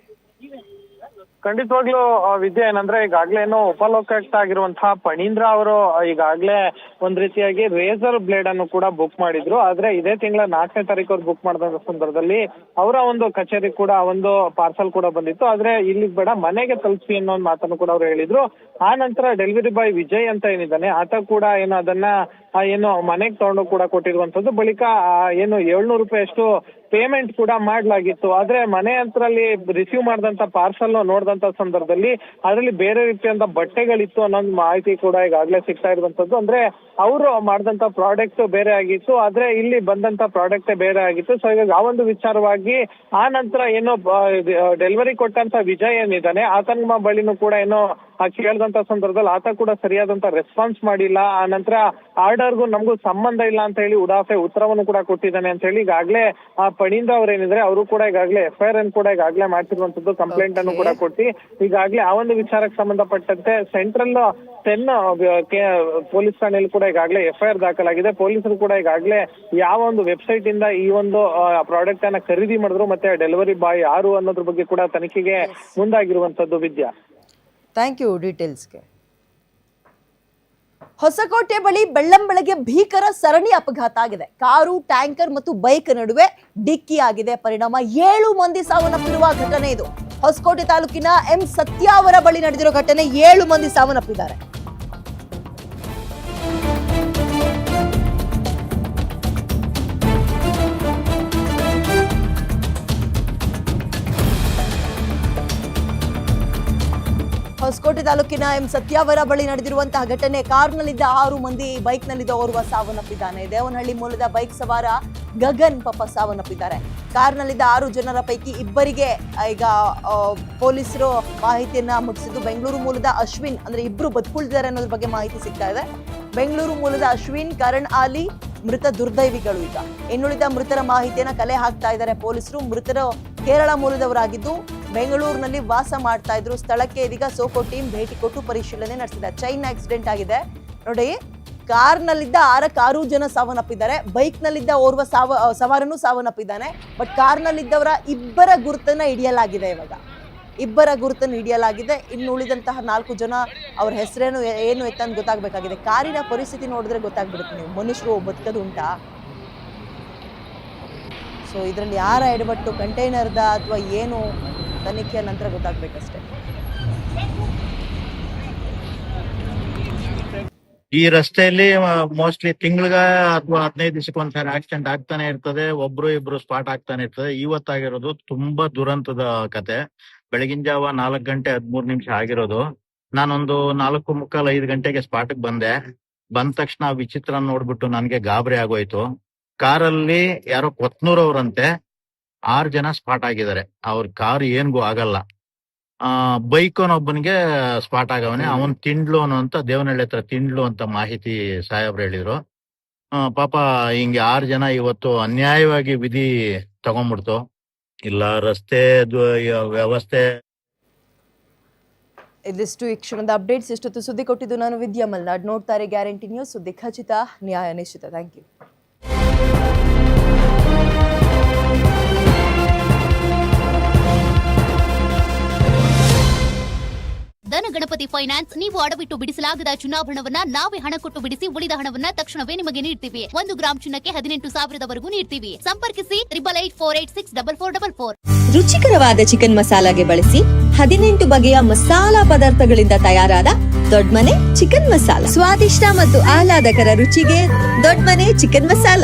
ಖಂಡಿತವಾಗ್ಲೂ ವಿದ್ಯೆ ಏನಂದ್ರೆ ಈಗಾಗಲೇನೋ ಏನು ಉಪಲೋಕಾಯುಕ್ತ ಆಗಿರುವಂತಹ ಪಣೀಂದ್ರ ಅವರು ಈಗಾಗ್ಲೇ ಒಂದ್ ರೀತಿಯಾಗಿ ರೇಸರ್ ಬ್ಲೇಡ್ ಅನ್ನು ಕೂಡ ಬುಕ್ ಮಾಡಿದ್ರು. ಆದ್ರೆ ಇದೇ ತಿಂಗಳ ನಾಲ್ಕನೇ ತಾರೀಕು ಅವ್ರು ಬುಕ್ ಮಾಡಿದ ಸಂದರ್ಭದಲ್ಲಿ ಅವರ ಒಂದು ಕಚೇರಿ ಕೂಡ ಒಂದು ಪಾರ್ಸಲ್ ಕೂಡ ಬಂದಿತ್ತು. ಆದ್ರೆ ಇಲ್ಲಿ ಬೇಡ, ಮನೆಗೆ ತಲುಪಿಸಿ ಅನ್ನೋ ಒಂದು ಮಾತನ್ನು ಕೂಡ ಅವ್ರು ಹೇಳಿದ್ರು. ಆ ನಂತರ ಡೆಲಿವರಿ ಬಾಯ್ ವಿಜಯ್ ಅಂತ ಏನಿದ್ದಾನೆ, ಆತ ಕೂಡ ಏನು ಅದನ್ನ ಏನು ಮನೆಗೆ ತಗೊಂಡು ಕೂಡ ಕೊಟ್ಟಿರುವಂತದ್ದು ಬಳಿಕ ಏನು ಏಳ್ನೂರು ರೂಪಾಯಿ ಅಷ್ಟು ಪೇಮೆಂಟ್ ಕೂಡ ಮಾಡಲಾಗಿತ್ತು. ಆದ್ರೆ ಮನೆ ಹತ್ರಲ್ಲಿ ರಿಸೀವ್ ಮಾಡಿದಂತ ಪಾರ್ಸಲ್ ನೋಡಿದಂತ ಸಂದರ್ಭದಲ್ಲಿ ಅದರಲ್ಲಿ ಬೇರೆ ರೀತಿಯಂತ ಬಟ್ಟೆಗಳಿತ್ತು ಅನ್ನೋ ಮಾಹಿತಿ ಕೂಡ ಈಗಾಗಲೇ ಸಿಗ್ತಾ ಇರುವಂತದ್ದು. ಅಂದ್ರೆ ಅವರು ಮಾಡಿದಂತ ಪ್ರಾಡಕ್ಟ್ ಬೇರೆ ಆಗಿತ್ತು. ಆದ್ರೆ ಇಲ್ಲಿ ಬಂದಂತ ಪ್ರಾಡಕ್ಟ್ ಬೇರೆ ಆಗಿತ್ತು. ಸೊ ಇವಾಗ ಆ ಒಂದು ವಿಚಾರವಾಗಿ ಆ ನಂತರ ಏನೋ ಡೆಲಿವರಿ ಕೊಟ್ಟಂತ ವಿಜಯ್ ಏನಿದ್ದಾನೆ, ಆತನ ಬಳಿನೂ ಕೂಡ ಏನೋ ಕೇಳಿದಂತ ಸಂದರ್ಭದಲ್ಲಿ ಆತ ಕೂಡ ಸರಿಯಾದಂತ ರೆಸ್ಪಾನ್ಸ್ ಮಾಡಿಲ್ಲ. ಆ ನಂತರ ಆರ್ಡರ್ಗೂ ನಮಗೂ ಸಂಬಂಧ ಇಲ್ಲ ಅಂತ ಹೇಳಿ ಉಡಾಫೆ ಉತ್ತರವನ್ನು ಕೂಡ ಕೊಟ್ಟಿದ್ದಾನೆ ಅಂತ ಹೇಳಿ ಈಗಾಗಲೇ ಆ ಪಣೀಂದ್ರ ಅವ್ರೇನಿದ್ರೆ ಅವರು ಕೂಡ ಈಗಾಗಲೇ ಎಫ್ ಐಆರ್ ಅನ್ನು ಕೂಡ ಈಗಾಗಲೇ ಮಾಡ್ತಿರುವಂತದ್ದು ಕಂಪ್ಲೇಂಟ್ ಅನ್ನು ಕೂಡ ಕೊಟ್ಟು ಈಗಾಗಲೇ ಆ ಒಂದು ವಿಚಾರಕ್ಕೆ ಸಂಬಂಧಪಟ್ಟಂತೆ ಸೆಂಟ್ರಲ್ ಟೆನ್ ಪೊಲೀಸ್ ಠಾಣೆಯಲ್ಲಿ ಕೂಡ ಈಗಾಗಲೇ ಎಫ್ ಐ ಆರ್ ದಾಖಲಾಗಿದೆ. ಪೊಲೀಸರು ಕೂಡ ಈಗಾಗಲೇ ಯಾವ ಒಂದು ವೆಬ್ಸೈಟ್ ಇಂದ ಈ ಒಂದು ಪ್ರಾಡಕ್ಟ್ ಅನ್ನ ಖರೀದಿ ಮಾಡಿದ್ರು, ಮತ್ತೆ ಡೆಲಿವರಿ ಬಾಯ್ ಯಾರು ಅನ್ನೋದ್ರ ಬಗ್ಗೆ ಕೂಡ ತನಿಖೆಗೆ ಮುಂದಾಗಿರುವಂತದ್ದು ವಿದ್ಯಾ. ಥ್ಯಾಂಕ್ ಯು ಡೀಟೇಲ್ಸ್ಗೆ ಹೊಸಕೋಟೆ ಬಳಿ ಬೆಳ್ಳಂಬೆಳಗ್ಗೆ ಭೀಕರ ಸರಣಿ ಅಪಘಾತ ಆಗಿದೆ. ಕಾರು, ಟ್ಯಾಂಕರ್ ಮತ್ತು ಬೈಕ್ ನಡುವೆ ಡಿಕ್ಕಿ ಆಗಿದೆ ಪರಿಣಾಮ ಏಳು ಮಂದಿ ಸಾವನ್ನಪ್ಪಿರುವ ಘಟನೆ ಇದು. ಹೊಸಕೋಟೆ ತಾಲೂಕಿನ ಎಂ ಸತ್ಯಾವರ ಬಳಿ ನಡೆದಿರುವ ಘಟನೆ ಏಳು ಮಂದಿ ಸಾವನ್ನಪ್ಪಿದ್ದಾರೆ. ಹೊಸಕೋಟೆ ತಾಲೂಕಿನ ಎಂ ಸತ್ಯಾವರ ಬಳಿ ನಡೆದಿರುವಂತಹ ಘಟನೆ. ಕಾರ್ನಲ್ಲಿದ್ದ ಆರು ಮಂದಿ ಬೈಕ್ನಲ್ಲಿದ್ದ ಓರ್ವ ಸಾವನ್ನಪ್ಪಿದ್ದಾನೆ. ದೇವನಹಳ್ಳಿ ಮೂಲದ ಬೈಕ್ ಸವಾರ ಗಗನ್ ಪಾಪ ಸಾವನ್ನಪ್ಪಿದ್ದಾರೆ. ಕಾರ್ನಲ್ಲಿದ್ದ ಆರು ಜನರ ಪೈಕಿ ಇಬ್ಬರಿಗೆ ಈಗ ಪೊಲೀಸರು ಮಾಹಿತಿಯನ್ನ ಮುಟ್ಟಿಸಿದ್ದು, ಬೆಂಗಳೂರು ಮೂಲದ ಅಶ್ವಿನ್ ಅಂದ್ರೆ ಇಬ್ರು ಬದುಕುಳಿದಿದ್ದಾರೆ ಅನ್ನೋದ್ರ ಬಗ್ಗೆ ಮಾಹಿತಿ ಸಿಗ್ತಾ ಇದೆ. ಬೆಂಗಳೂರು ಮೂಲದ ಅಶ್ವಿನ್, ಕರಣ್, ಆಲಿ ಮೃತ ದುರ್ದೈವಿಗಳು ಈಗ. ಇನ್ನುಳಿದ ಮೃತರ ಮಾಹಿತಿಯನ್ನ ಕಲೆ ಹಾಕ್ತಾ ಇದ್ದಾರೆ ಪೊಲೀಸರು. ಮೃತರು ಕೇರಳ ಮೂಲದವರಾಗಿದ್ದು ಬೆಂಗಳೂರಿನಲ್ಲಿ ವಾಸ ಮಾಡ್ತಾ ಇದ್ರು. ಸ್ಥಳಕ್ಕೆ ಇದೀಗ ಸೋಕೋ ಟೀಮ್ ಭೇಟಿ ಕೊಟ್ಟು ಪರಿಶೀಲನೆ ನಡೆಸಿದೆ. ಚೈನ್ ಆಕ್ಸಿಡೆಂಟ್ ಆಗಿದೆ. ನೋಡಿ, ಕಾರ್ನಲ್ಲಿದ್ದ ಆರಕ್ಕೆ ಆರು ಜನ ಸಾವನ್ನಪ್ಪಿದ್ದಾರೆ. ಬೈಕ್ನಲ್ಲಿದ್ದ ಓರ್ವ ಸಾವ, ಸವಾರನು ಸಾವನ್ನಪ್ಪಿದ್ದಾನೆ. ಬಟ್ ಕಾರ್ನಲ್ಲಿದ್ದವರ ಇಬ್ಬರ ಗುರುತನ್ನ ಹಿಡಿಯಲಾಗಿದೆ ಇವಾಗ. ಇಬ್ಬರ ಗುರುತನ್ನು ಹಿಡಿಯಲಾಗಿದೆ. ಇನ್ನು ಉಳಿದಂತಹ ನಾಲ್ಕು ಜನ ಅವ್ರ ಹೆಸರೇನು, ಏನು ಅಂತ ಗೊತ್ತಾಗಬೇಕಾಗಿದೆ. ಕಾರಿನ ಪರಿಸ್ಥಿತಿ ನೋಡಿದ್ರೆ ಗೊತ್ತಾಗ್ಬಿಡುತ್ತೆ ನೀವು. ಮನುಷ್ಯರು ಬದುಕೋದು ಉಂಟಾ? ಸೊ ಇದರಲ್ಲಿ ಯಾರ ಎಡಬಟ್ಟು ಕಂಟೈನರ್ದ ಅಥವಾ ಏನು? ತನಿಖೆಯ ನಂತರ ಗೊತ್ತಾಗ್ಬೇಕಷ್ಟೆ. ಈ ರಸ್ತೆಯಲ್ಲಿ ಮೋಸ್ಟ್ಲಿ ತಿಂಗಳಿಗ ಅಥವಾ ಹದಿನೈದು ದಿವಸಕ್ಕೆ ಒಂದ್ಸಾರಿ ಆಕ್ಸಿಡೆಂಟ್ ಆಗ್ತಾನೆ ಇರ್ತದೆ. ಒಬ್ರು ಇಬ್ರು ಸ್ಪಾಟ್ ಆಗ್ತಾನೆ ಇರ್ತದೆ. ಇವತ್ತಾಗಿರೋದು ತುಂಬಾ ದುರಂತದ ಕತೆ. ಬೆಳಗಿನ ಜಾವ ನಾಲ್ಕು ಗಂಟೆ ಹದ್ಮೂರ್ ನಿಮಿಷ ಆಗಿರೋದು. ನಾನೊಂದು ನಾಲ್ಕು ಮುಕ್ಕಾಲ್ ಐದು ಗಂಟೆಗೆ ಸ್ಪಾಟ್ಗೆ ಬಂದೆ. ಬಂದ ತಕ್ಷಣ ವಿಚಿತ್ರ ನೋಡ್ಬಿಟ್ಟು ನನಗೆ ಗಾಬರಿ ಆಗೋಯ್ತು. ಕಾರಲ್ಲಿ ಯಾರೋ ಕೊತ್ನೂರವ್ರಂತೆ ಆರ್ ಜನ ಸ್ಪಾಟ್ ಆಗಿದ್ದಾರೆ. ಅವ್ರ ಕಾರ್ ಏನ್ಗೂ ಆಗಲ್ಲ. ಆ ಒಬ್ಬನಿಗೆ ಸ್ಪಾಟ್ ಆಗವನೆ. ಅವನ್ ತಿಂಡ್ಲು ಅಂತ ದೇವನಹಳ್ಳಿ ಹತ್ರ ತಿಂಡ್ಲು ಅಂತ ಮಾಹಿತಿ ಸಾಹೇಬ್ರು ಹೇಳಿದ್ರು. ಪಾಪ ಹಿಂಗೆ ಆರ್ ಜನ ಇವತ್ತು ಅನ್ಯಾಯವಾಗಿ ವಿಧಿ ತಗೊಂಡ್ಬಿಡ್ತು ಇಲ್ಲ, ರಸ್ತೆ ವ್ಯವಸ್ಥೆ. ಇದಿಷ್ಟು ಈ ಕ್ಷಣದ ಅಪ್ಡೇಟ್ಸ್ ಇಷ್ಟೊತ್ತು ಸುದ್ದಿ ಕೊಟ್ಟಿದ್ದು ನಾನು ವಿದ್ಯಾ ಮಲ್ನಾಡ್. ನೋಡ್ತಾರೆ ಗ್ಯಾರಂಟಿ ನ್ಯೂಸ್, ಸುದ್ದಿ ಖಚಿತ, ನ್ಯಾಯ ನಿಶ್ಚಿತ. Thank you. Dhana Ganapathi finance, ನೀವು ಅಡವಿಟ್ಟು ಬಿಡಿಸಲಾಗದ ಚುನಾವಣವನ್ನ ನಾವೇ ಹಣ ಕೊಟ್ಟು ಬಿಡಿಸಿ ಉಳಿದ ಹಣವನ್ನ ತಕ್ಷಣವೇ ನಿಮಗೆ ನೀಡ್ತೀವಿ. ಒಂದು ಗ್ರಾಮ್ ಚಿನ್ನಕ್ಕೆ ಹದಿನೆಂಟು ಸಾವಿರದವರೆಗೂ ನೀಡ್ತೀವಿ. ಸಂಪರ್ಕಿಸಿ triple eight four eight six double four double four ರುಚಿಕರವಾದ ಚಿಕನ್ ಮಸಾಲಾಗೆ ಬಳಸಿ ಹದಿನೆಂಟು ಬಗೆಯ ಮಸಾಲಾ ಪದಾರ್ಥಗಳಿಂದ ತಯಾರಾದ ದೊಡ್ಮನೆ ಚಿಕನ್ ಮಸಾಲಾ. ಸ್ವಾದಿಷ್ಟ ಮತ್ತು ಆಹ್ಲಾದಕರ ರುಚಿಗೆ ದೊಡ್ಮನೆ ಚಿಕನ್ ಮಸಾಲ.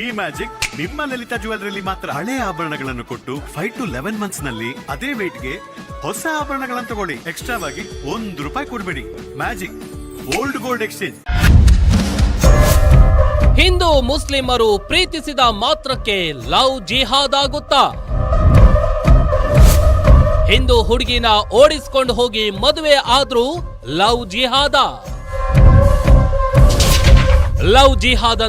ಈ ಮ್ಯಾಜಿಕ್ ನಿಮ್ಮ ಲಲಿತಾ ಜುವೆಲ್ಲರಿಲಿ ಮಾತ್ರ. ಹಳೆ ಆಭರಣಗಳನ್ನು ಕೊಟ್ಟು ಫೈವ್ ಟು ಲೆವೆನ್ ಮಂತ್ಸ್ನಲ್ಲಿ ಅದೇ ವೇಟ್ಗೆ ಹೊಸ ಆಭರಣಗಳನ್ನು ತಗೊಳ್ಳಿ. ಎಕ್ಸ್ಟ್ರಾವಾಗಿ ಒಂದ್ ರೂಪಾಯಿ ಕೊಡಬೇಡಿ. Magic, old gold exchange. Hindu ಮುಸ್ಲಿಮರು ಪ್ರೀತಿಸಿದ ಮಾತ್ರಕ್ಕೆ ಲವ್ ಜಿಹಾದ್ ಆಗುತ್ತಾ ಹಿಂದೂ ಹುಡುಗಿನ ಓಡಿಸ್ಕೊಂಡು ಹೋಗಿ ಮದುವೆ ಆದ್ರೂ ಲವ್ ಜಿಹಾದ. ಲವ್ ಜಿಹಾದ್